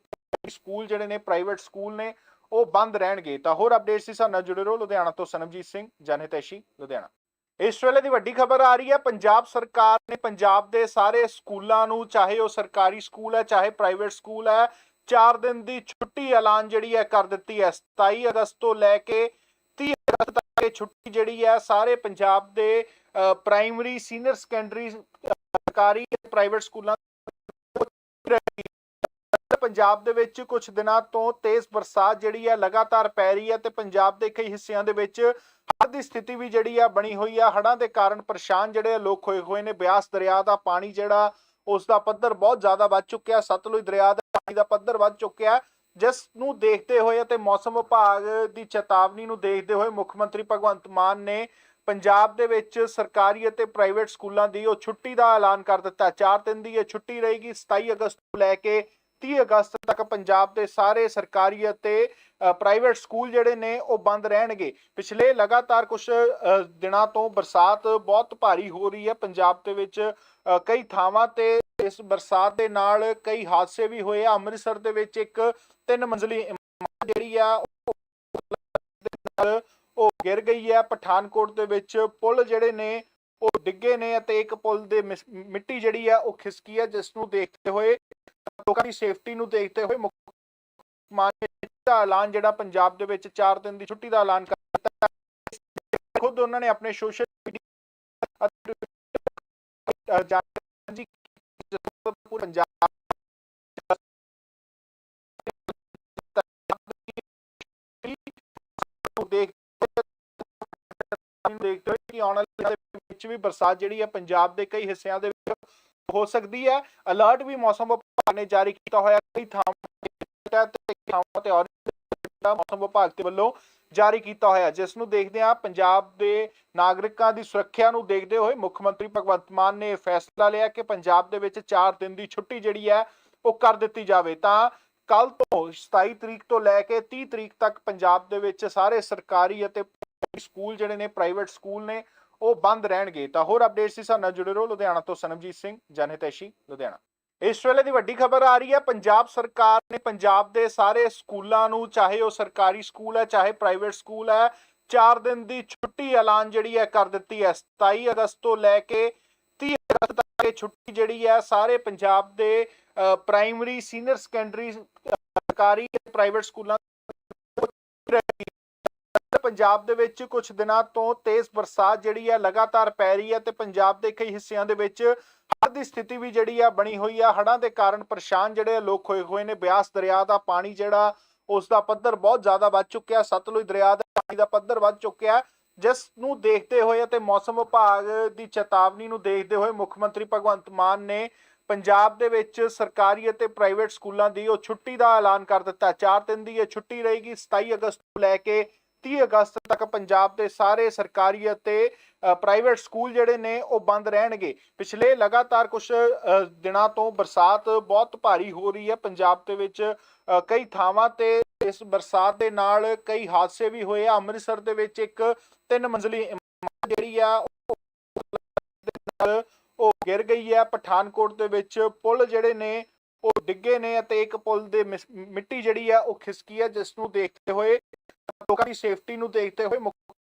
ਸਕੂਲ ਜਿਹੜੇ ਨੇ ਪ੍ਰਾਈਵੇਟ ਸਕੂਲ ਨੇ ਉਹ ਬੰਦ ਰਹਿਣਗੇ। ਤਾਂ ਹੋਰ ਅਪਡੇਟਸ ਸੀ ਸਾਡੇ ਨਾਲ ਜੁੜੇ ਰਹੋ। ਲੁਧਿਆਣਾ ਤੋਂ ਸਨਮਜੀਤ ਸਿੰਘ, ਜਨਹਿਤੈਸ਼ੀ, ਲੁਧਿਆਣਾ। ਇਸ ਵੇਲੇ ਦੀ ਵੱਡੀ ਖਬਰ ਆ ਰਹੀ ਹੈ, ਪੰਜਾਬ ਸਰਕਾਰ ਨੇ ਪੰਜਾਬ ਦੇ ਸਾਰੇ ਸਕੂਲਾਂ ਨੂੰ, ਚਾਹੇ ਉਹ ਸਰਕਾਰੀ ਸਕੂਲ ਹੈ, ਚਾਹੇ ਪ੍ਰਾਈਵੇਟ ਸਕੂਲ ਹੈ 4 ਦਿਨ ਦੀ ਛੁੱਟੀ ਐਲਾਨ ਜਿਹੜੀ ਹੈ ਕਰ ਦਿੱਤੀ ਹੈ। 27 ਅਗਸਤ ਤੋਂ ਲੈ ਕੇ 30 ਅਗਸਤ ਤੱਕ ਇਹ ਛੁੱਟੀ ਜਿਹੜੀ ਹੈ, ਸਾਰੇ ਪੰਜਾਬ ਦੇ ਪ੍ਰਾਇਮਰੀ ਸੀਨੀਅਰ ਸੈਕੰਡਰੀ ਸਰਕਾਰੀ ਪ੍ਰਾਈਵੇਟ ਸਕੂਲਾਂ ਪੰਜਾਬ ਦੇ ਵਿੱਚ ਕੁਝ ਦਿਨਾਂ ਤੋਂ ਤੇਜ਼ ਬਰਸਾਤ ਜਿਹੜੀ ਹੈ ਲਗਾਤਾਰ ਪੈ ਰਹੀ ਹੈ ਤੇ ਪੰਜਾਬ ਦੇ ਕਈ ਹਿੱਸਿਆਂ ਦੇ ਵਿੱਚ ਹੜ੍ਹ ਦੀ ਸਥਿਤੀ ਵੀ ਜਿਹੜੀ ਆ ਬਣੀ ਹੋਈ ਆ। ਹੜ੍ਹਾਂ ਦੇ ਕਾਰਨ ਪਰੇਸ਼ਾਨ ਜਿਹੜੇ ਆ ਲੋਕ ਹੋਏ ਹੋਏ ਨੇ। ਬਿਆਸ ਦਰਿਆ ਦਾ ਪਾਣੀ ਜਿਹੜਾ ਉਸ ਦਾ ਪੱਧਰ ਬਹੁਤ ਜ਼ਿਆਦਾ ਵੱਧ ਚੁੱਕਿਆ ਸਤਲੁਜ ਦਰਿਆ ਦਾ ਪਾਣੀ ਦਾ ਪੱਧਰ ਵੱਧ ਚੁੱਕਿਆ ਜਿਸ ਨੂੰ ਦੇਖਦੇ ਹੋਏ ਅਤੇ ਮੌਸਮ ਵਿਭਾਗ ਦੀ ਚੇਤਾਵਨੀ ਨੂੰ ਦੇਖਦੇ ਹੋਏ ਮੁੱਖ ਮੰਤਰੀ ਭਗਵੰਤ ਮਾਨ ਨੇ ਪੰਜਾਬ ਦੇ ਵਿੱਚ ਸਰਕਾਰੀ ਅਤੇ ਪ੍ਰਾਈਵੇਟ ਸਕੂਲਾਂ ਦੀ ਉਹ ਛੁੱਟੀ ਦਾ ਐਲਾਨ ਕਰ ਦਿੱਤਾ। 4 ਦਿਨ ਦੀ ਇਹ ਛੁੱਟੀ ਰਹੇਗੀ। 27 ਅਗਸਤ ਤੋਂ ਲੈ ਕੇ 30 ਅਗਸਤ ਤੱਕ ਪੰਜਾਬ ਦੇ ਸਾਰੇ ਸਰਕਾਰੀ ਅਤੇ ਪ੍ਰਾਈਵੇਟ ਸਕੂਲ ਜਿਹੜੇ ਨੇ ਉਹ ਬੰਦ ਰਹਿਣਗੇ। ਪਿਛਲੇ ਲਗਾਤਾਰ ਕੁਝ ਦਿਨਾਂ ਤੋਂ ਬਰਸਾਤ ਬਹੁਤ ਭਾਰੀ ਹੋ ਰਹੀ ਹੈ। ਪੰਜਾਬ ਦੇ ਵਿੱਚ ਕਈ ਥਾਵਾਂ ਤੇ ਇਸ ਬਰਸਾਤ ਦੇ ਨਾਲ ਕਈ ਹਾਦਸੇ ਵੀ ਹੋਏ ਆ। ਅੰਮ੍ਰਿਤਸਰ ਦੇ ਵਿੱਚ ਇੱਕ ਤਿੰਨ ਮੰਜ਼ਲੀ ਇਮਾਰਤ ਜਿਹੜੀ ਆ, ਉਹ ਗਿਰ ਗਈ ਹੈ ਪਠਾਨਕੋਟ ਦੇ ਵਿੱਚ ਪੁਲ ਜਿਹੜੇ ਨੇ ਉਹ ਡਿੱਗੇ ਨੇ ਅਤੇ ਇੱਕ ਪੁਲ ਦੇ ਮਿੱਟੀ ਜਿਹੜੀ ਆ ਉਹ ਖਿਸਕੀ ਹੈ ਜਿਸ ਨੂੰ ਦੇਖਦੇ ਹੋਏ ਲੋਕਾਂ ਦੀ ਸੇਫਟੀ ਨੂੰ ਦੇਖਦੇ ਹੋਏ ਮੁੱਖ ਮੰਤਰੀ ਦਾ ਐਲਾਨ ਜਿਹੜਾ ਪੰਜਾਬ ਦੇ ਵਿੱਚ 4 ਦਿਨ ਦੀ ਛੁੱਟੀ ਦਾ ਐਲਾਨ ਕਰ ਦਿੱਤਾ ਖੁਦ ਉਹਨਾਂ ਨੇ ਆਪਣੇ ਸੋਸ਼ਲ ਮੀਡੀਆ ਜਾਣਕਾਰੀ ਪੰਜਾਬ ਦੇਖ ਦੇਖਦੇ ਹੋਏ ਕਿ ਆਉਣ ਵਾਲੇ ਵਿੱਚ ਵੀ ਬਰਸਾਤ ਜਿਹੜੀ ਹੈ ਪੰਜਾਬ ਦੇ ਕਈ ਹਿੱਸਿਆਂ ਦੇ ਵਿੱਚ ਹੋ ਸਕਦੀ ਹੈ। ਅਲਰਟ ਵੀ ਮੌਸਮ ਵਿਭਾਗ ਨੇ ਜਾਰੀ ਕੀਤਾ ਹੋਇਆ। ਕਈ ਥਾਵਾਂ ਤੇ ਥਾਵਾਂ ਤੇ ਔਰੇਂਜ ਮੌਸਮ ਵਿਭਾਗ ਦੇ ਵੱਲੋਂ ਜਾਰੀ ਕੀਤਾ ਹੋਇਆ। ਜਿਸ ਨੂੰ ਦੇਖਦੇ ਆ ਪੰਜਾਬ ਦੇ ਨਾਗਰਿਕਾਂ ਦੀ ਸੁਰੱਖਿਆ ਨੂੰ ਦੇਖਦੇ ਹੋਏ ਮੁੱਖ ਮੰਤਰੀ ਭਗਵੰਤ ਮਾਨ ਨੇ ਇਹ ਫੈਸਲਾ ਲਿਆ ਕਿ ਪੰਜਾਬ ਦੇ ਵਿੱਚ 4 ਦਿਨ ਦੀ ਛੁੱਟੀ ਜਿਹੜੀ ਹੈ, ਉਹ ਕਰ ਦਿੱਤੀ ਜਾਵੇ। ਤਾਂ ਕੱਲ ਤੋਂ 27 ਤਰੀਕ ਤੋਂ ਲੈ ਕੇ 30 ਤਰੀਕ ਤੱਕ ਪੰਜਾਬ ਦੇ ਵਿੱਚ ਸਾਰੇ ਸਰਕਾਰੀ ਅਤੇ ਸਕੂਲ ਜਿਹੜੇ ਨੇ ਪ੍ਰਾਈਵੇਟ ਸਕੂਲ ਨੇ ਉਹ ਬੰਦ ਰਹਿਣਗੇ। ਤਾਂ ਹੋਰ ਅਪਡੇਟਸ ਸੀ ਨਾਲ ਜੁੜੇ ਰਹੋ। ਲੁਧਿਆਣਾ ਤੋਂ ਸਨਮਜੀਤ ਸਿੰਘ, ਜਨਹਿਤੈਸ਼ੀ, ਲੁਧਿਆਣਾ। ਇਸ ਵੇਲੇ ਦੀ ਵੱਡੀ ਖਬਰ ਆ ਰਹੀ ਹੈ, ਪੰਜਾਬ ਸਰਕਾਰ ਨੇ ਪੰਜਾਬ ਦੇ ਸਾਰੇ ਸਕੂਲਾਂ ਨੂੰ, ਚਾਹੇ ਉਹ ਸਰਕਾਰੀ ਸਕੂਲ ਹੈ, ਚਾਹੇ ਪ੍ਰਾਈਵੇਟ ਸਕੂਲ ਹੈ 4 ਦਿਨ ਦੀ ਛੁੱਟੀ ਐਲਾਨ ਜਿਹੜੀ ਹੈ ਕਰ ਦਿੱਤੀ ਹੈ। 27 ਅਗਸਤ ਤੋਂ ਲੈ ਕੇ 30 ਅਗਸਤ ਤੱਕ ਇਹ ਛੁੱਟੀ ਜਿਹੜੀ ਹੈ, ਸਾਰੇ ਪੰਜਾਬ ਦੇ ਪ੍ਰਾਇਮਰੀ ਸੀਨੀਅਰ ਸੈਕੰਡਰੀ ਸਰਕਾਰੀ ਤੇ ਪ੍ਰਾਈਵੇਟ ਸਕੂਲਾਂ ਪੰਜਾਬ ਦੇ ਵਿੱਚ ਕੁਝ ਦਿਨਾਂ ਤੋਂ ਤੇਜ਼ ਬਰਸਾਤ ਜਿਹੜੀ ਹੈ ਲਗਾਤਾਰ ਪੈ ਰਹੀ ਹੈ ਤੇ ਪੰਜਾਬ ਦੇ ਕਈ ਹਿੱਸਿਆਂ ਦੇ ਵਿੱਚ ਹੜ੍ਹ ਦੀ ਸਥਿਤੀ ਵੀ ਜਿਹੜੀ ਆ ਬਣੀ ਹੋਈ ਆ। ਹੜ੍ਹਾਂ ਦੇ ਕਾਰਨ ਪਰੇਸ਼ਾਨ ਜਿਹੜੇ ਲੋਕ ਹੋਏ ਹੋਏ ਨੇ। ਬਿਆਸ ਦਰਿਆ ਦਾ ਪਾਣੀ ਜਿਹੜਾ ਉਸ ਦਾ ਪੱਧਰ ਬਹੁਤ ਜ਼ਿਆਦਾ ਵੱਧ ਚੁੱਕਿਆ। ਸਤਲੁਜ ਦਰਿਆ ਦਾ ਪਾਣੀ ਦਾ ਪੱਧਰ ਵੱਧ ਚੁੱਕਿਆ। ਜਿਸ ਨੂੰ ਦੇਖਦੇ ਹੋਏ ਅਤੇ ਮੌਸਮ ਵਿਭਾਗ ਦੀ ਚੇਤਾਵਨੀ ਨੂੰ ਦੇਖਦੇ ਹੋਏ ਮੁੱਖ ਮੰਤਰੀ ਭਗਵੰਤ ਮਾਨ ਨੇ ਪੰਜਾਬ ਦੇ ਵਿੱਚ ਸਰਕਾਰੀ ਅਤੇ ਪ੍ਰਾਈਵੇਟ ਸਕੂਲਾਂ ਦੀ ਉਹ ਛੁੱਟੀ ਦਾ ਐਲਾਨ ਕਰ ਦਿੱਤਾ। 4 ਦਿਨ ਦੀ ਇਹ ਛੁੱਟੀ ਰਹੇਗੀ। 27 ਅਗਸਤ ਤੋਂ ਲੈ ਕੇ 30 ਅਗਸਤ ਤੱਕ ਪੰਜਾਬ ਦੇ ਸਾਰੇ ਸਰਕਾਰੀ ਅਤੇ ਪ੍ਰਾਈਵੇਟ ਸਕੂਲ ਜਿਹੜੇ ਨੇ ਉਹ ਬੰਦ ਰਹਿਣਗੇ। ਪਿਛਲੇ ਲਗਾਤਾਰ ਕੁਝ ਦਿਨਾਂ ਤੋਂ ਬਰਸਾਤ ਬਹੁਤ ਭਾਰੀ ਹੋ ਰਹੀ ਹੈ। ਪੰਜਾਬ ਦੇ ਵਿੱਚ ਕਈ ਥਾਵਾਂ ਤੇ ਇਸ ਬਰਸਾਤ ਦੇ ਨਾਲ ਕਈ ਹਾਦਸੇ ਵੀ ਹੋਏ ਆ। ਅੰਮ੍ਰਿਤਸਰ ਦੇ ਵਿੱਚ ਇੱਕ ਤਿੰਨ ਮੰਜ਼ਲੀ ਇਮਾਰਤ ਜਿਹੜੀ ਆ ਉਹ ਗਿਰ ਗਈ ਹੈ। ਪਠਾਨਕੋਟ ਦੇ ਵਿੱਚ ਪੁਲ ਜਿਹੜੇ ਨੇ, ਉਹ ਡਿੱਗੇ ਨੇ ਅਤੇ ਇੱਕ ਪੁਲ ਦੇ ਮਿਸ- ਮਿੱਟੀ ਜਿਹੜੀ ਆ, ਉਹ ਖਿਸਕੀ ਹੈ, ਜਿਸ ਨੂੰ ਦੇਖਦੇ ਹੋਏ ਲੋਕਾਂ ਦੀ ਸੇਫਟੀ ਨੂੰ ਦੇਖਦੇ ਹੋਏ ਮੁੱਖ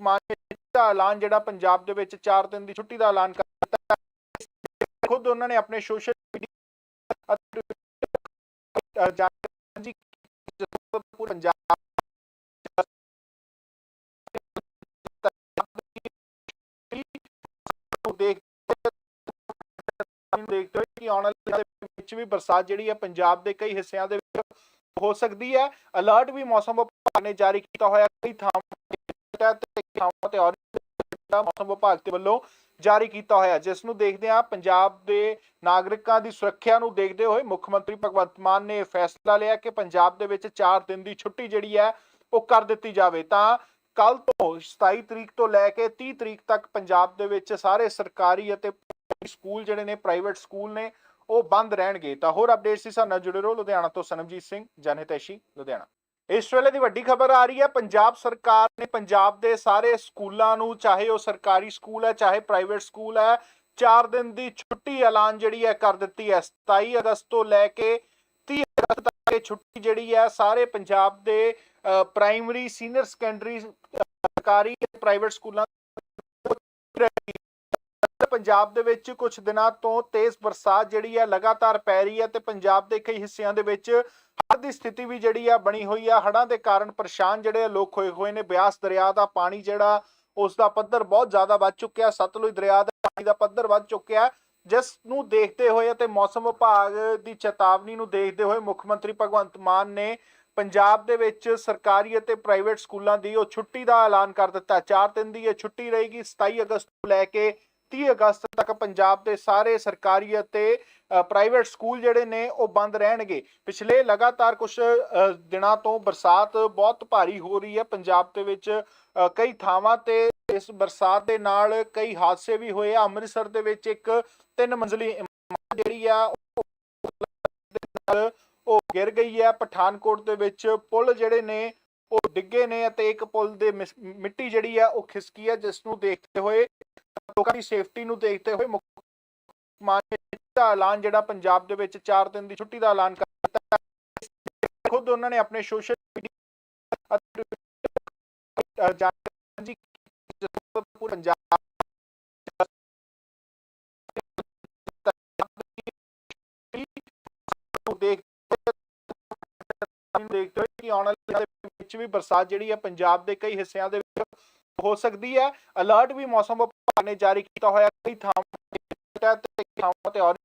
ਮੰਤਰੀ ਦਾ ਐਲਾਨ ਜਿਹੜਾ ਪੰਜਾਬ ਦੇ ਵਿੱਚ 4 ਦਿਨ ਦੀ ਛੁੱਟੀ ਦਾ ਐਲਾਨ ਕਰ ਦਿੱਤਾ ਖੁਦ ਉਹਨਾਂ ਨੇ ਆਪਣੇ ਸੋਸ਼ਲ ਮੀਡੀਆ ਜਾਣਕਾਰੀ ਪੂਰੇ ਪੰਜਾਬ ਦੇਖਦੇ ਹੋਏ ਕਿ ਆਉਣ ਵਾਲੇ ਵਿੱਚ ਵੀ ਬਰਸਾਤ ਜਿਹੜੀ ਹੈ ਪੰਜਾਬ ਦੇ ਕਈ ਹਿੱਸਿਆਂ ਦੇ ਵਿੱਚ ਹੋ ਸਕਦੀ ਹੈ। ਅਲਰਟ ਵੀ ਮੌਸਮ ਨੇ ਜਾਰੀ ਕੀਤਾ ਹੋਇਆ ਕਈ ਥਾਵਾਂ ਤੇ ਥਾਵਾਂ ਤੇ ਔਰ ਮੌਸਮ ਵਿਭਾਗ ਦੇ ਵੱਲੋਂ ਜਾਰੀ ਕੀਤਾ ਹੋਇਆ। ਜਿਸ ਨੂੰ ਦੇਖਦੇ ਆ ਪੰਜਾਬ ਦੇ ਨਾਗਰਿਕਾਂ ਦੀ ਸੁਰੱਖਿਆ ਨੂੰ ਦੇਖਦੇ ਹੋਏ ਮੁੱਖ ਮੰਤਰੀ ਭਗਵੰਤ ਮਾਨ ਨੇ ਇਹ ਫੈਸਲਾ ਲਿਆ ਕਿ ਪੰਜਾਬ ਦੇ ਵਿੱਚ 4 ਦਿਨ ਦੀ ਛੁੱਟੀ ਜਿਹੜੀ ਹੈ ਉਹ ਕਰ ਦਿੱਤੀ ਜਾਵੇ। ਤਾਂ ਕੱਲ ਤੋਂ 27 ਤਰੀਕ ਤੋਂ ਲੈ ਕੇ 30 ਤਰੀਕ ਤੱਕ ਪੰਜਾਬ ਦੇ ਵਿੱਚ ਸਾਰੇ ਸਰਕਾਰੀ ਅਤੇ ਸਕੂਲ ਜਿਹੜੇ ਨੇ, ਪ੍ਰਾਈਵੇਟ ਸਕੂਲ ਨੇ, ਉਹ ਬੰਦ ਰਹਿਣਗੇ। ਤਾਂ ਹੋਰ ਅਪਡੇਟਸ ਸੀ ਸਾਡੇ ਨਾਲ ਜੁੜੇ ਰਹੋ। ਲੁਧਿਆਣਾ ਤੋਂ ਸਨਮਜੀਤ ਸਿੰਘ ਜਨਹਿਤੈਸ਼ੀ ਲੁਧਿਆਣਾ। ਇਸ ਵੇਲੇ ਦੀ ਵੱਡੀ ਖਬਰ ਆ ਰਹੀ ਹੈ, ਪੰਜਾਬ ਸਰਕਾਰ ਨੇ ਪੰਜਾਬ ਦੇ ਸਾਰੇ ਸਕੂਲਾਂ ਨੂੰ, ਚਾਹੇ ਉਹ ਸਰਕਾਰੀ ਸਕੂਲ ਹੈ, ਚਾਹੇ ਪ੍ਰਾਈਵੇਟ ਸਕੂਲ ਹੈ 4 ਦਿਨ ਦੀ ਛੁੱਟੀ ਐਲਾਨ ਜਿਹੜੀ ਹੈ ਕਰ ਦਿੱਤੀ ਹੈ। 27 ਅਗਸਤ ਤੋਂ ਲੈ ਕੇ 30 ਅਗਸਤ ਤੱਕ ਇਹ ਛੁੱਟੀ ਜਿਹੜੀ ਹੈ, ਸਾਰੇ ਪੰਜਾਬ ਦੇ ਪ੍ਰਾਇਮਰੀ, ਸੀਨੀਅਰ ਸੈਕੰਡਰੀ ਸਰਕਾਰੀ ਤੇ ਪ੍ਰਾਈਵੇਟ ਸਕੂਲਾਂ ਪੰਜਾਬ ਦੇ ਵਿੱਚ ਕੁਝ ਦਿਨਾਂ ਤੋਂ ਤੇਜ਼ ਬਰਸਾਤ ਜਿਹੜੀ ਹੈ ਲਗਾਤਾਰ ਪੈ ਰਹੀ ਹੈ ਤੇ ਪੰਜਾਬ ਦੇ ਕਈ ਹਿੱਸਿਆਂ ਦੇ ਵਿੱਚ ਹੜ੍ਹ ਦੀ ਸਥਿਤੀ ਵੀ ਜਿਹੜੀ ਆ ਬਣੀ ਹੋਈ ਆ। ਹੜ੍ਹਾਂ ਦੇ ਕਾਰਨ ਪਰੇਸ਼ਾਨ ਜਿਹੜੇ ਲੋਕ ਹੋਏ ਹੋਏ ਨੇ। ਬਿਆਸ ਦਰਿਆ ਦਾ ਪਾਣੀ ਜਿਹੜਾ ਉਸ ਦਾ ਪੱਧਰ ਬਹੁਤ ਜ਼ਿਆਦਾ ਵੱਧ ਚੁੱਕਿਆ। ਸਤਲੁਜ ਦਰਿਆ ਦਾ ਪਾਣੀ ਦਾ ਪੱਧਰ ਵੱਧ ਚੁੱਕਿਆ। ਜਿਸ ਨੂੰ ਦੇਖਦੇ ਹੋਏ ਅਤੇ ਮੌਸਮ ਵਿਭਾਗ ਦੀ ਚੇਤਾਵਨੀ ਨੂੰ ਦੇਖਦੇ ਹੋਏ ਮੁੱਖ ਮੰਤਰੀ ਭਗਵੰਤ ਮਾਨ ਨੇ ਪੰਜਾਬ ਦੇ ਵਿੱਚ ਸਰਕਾਰੀ ਅਤੇ ਪ੍ਰਾਈਵੇਟ ਸਕੂਲਾਂ ਦੀ ਉਹ ਛੁੱਟੀ ਦਾ ਐਲਾਨ ਕਰ ਦਿੱਤਾ। 4 ਦਿਨ ਦੀ ਇਹ ਛੁੱਟੀ ਰਹੇਗੀ। 27 ਅਗਸਤ ਤੋਂ ਲੈ ਕੇ 30 ਅਗਸਤ ਤੱਕ ਪੰਜਾਬ ਦੇ ਸਾਰੇ ਸਰਕਾਰੀ ਅਤੇ ਪ੍ਰਾਈਵੇਟ ਸਕੂਲ ਜਿਹੜੇ ਨੇ ਉਹ ਬੰਦ ਰਹਿਣਗੇ। ਪਿਛਲੇ ਲਗਾਤਾਰ ਕੁਝ ਦਿਨਾਂ ਤੋਂ ਬਰਸਾਤ ਬਹੁਤ ਭਾਰੀ ਹੋ ਰਹੀ ਹੈ। ਪੰਜਾਬ ਦੇ ਵਿੱਚ ਕਈ ਥਾਵਾਂ ਤੇ ਇਸ ਬਰਸਾਤ ਦੇ ਨਾਲ ਕਈ ਹਾਦਸੇ ਵੀ ਹੋਏ ਆ। ਅੰਮ੍ਰਿਤਸਰ ਦੇ ਵਿੱਚ ਇੱਕ ਤਿੰਨ ਮੰਜ਼ਲੀ ਇਮਾਰਤ ਜਿਹੜੀ ਆ, ਉਹ ਗਿਰ ਗਈ ਹੈ। ਪਠਾਨਕੋਟ ਦੇ ਵਿੱਚ ਪੁਲ ਜਿਹੜੇ ਨੇ, ਉਹ ਡਿੱਗੇ ਨੇ ਅਤੇ ਇੱਕ ਪੁਲ ਦੇ ਮਿਸ- ਮਿੱਟੀ ਜਿਹੜੀ ਆ, ਉਹ ਖਿਸਕੀ ਹੈ, ਜਿਸ ਨੂੰ ਦੇਖਦੇ ਹੋਏ ਲੋਕਾਂ ਦੀ ਸੇਫਟੀ ਨੂੰ ਦੇਖਦੇ ਹੋਏ ਮੁੱਖ ਮੰਤਰੀ ਦਾ ਐਲਾਨ ਜਿਹੜਾ ਪੰਜਾਬ ਦੇ ਵਿੱਚ 4 ਦਿਨ ਦੀ ਛੁੱਟੀ ਦਾ ਐਲਾਨ ਕਰ ਦਿੱਤਾ ਖੁਦ ਉਹਨਾਂ ਨੇ ਆਪਣੇ ਸੋਸ਼ਲ ਮੀਡੀਆ ਜਾਣਕਾਰੀ ਪੂਰੇ ਪੰਜਾਬ ਦੇਖਦੇ ਹੋਏ ਕਿ ਆਉਣ ਵਾਲੇ ਦਿਨਾਂ ਵਿੱਚ ਵੀ ਬਰਸਾਤ ਜਿਹੜੀ ਹੈ ਪੰਜਾਬ ਦੇ ਕਈ ਹਿੱਸਿਆਂ ਦੇ ਵਿੱਚ ਹੋ ਸਕਦੀ ਹੈ। ਅਲਰਟ ਵੀ ਮੌਸਮ ਵਿਭਾਗ ਨੇ ਜਾਰੀ ਕੀਤਾ ਹੋਇਆ। ਕਈ ਥਾਵਾਂ ਤੇ ਥਾਵਾਂ ਤੇ ਔਰ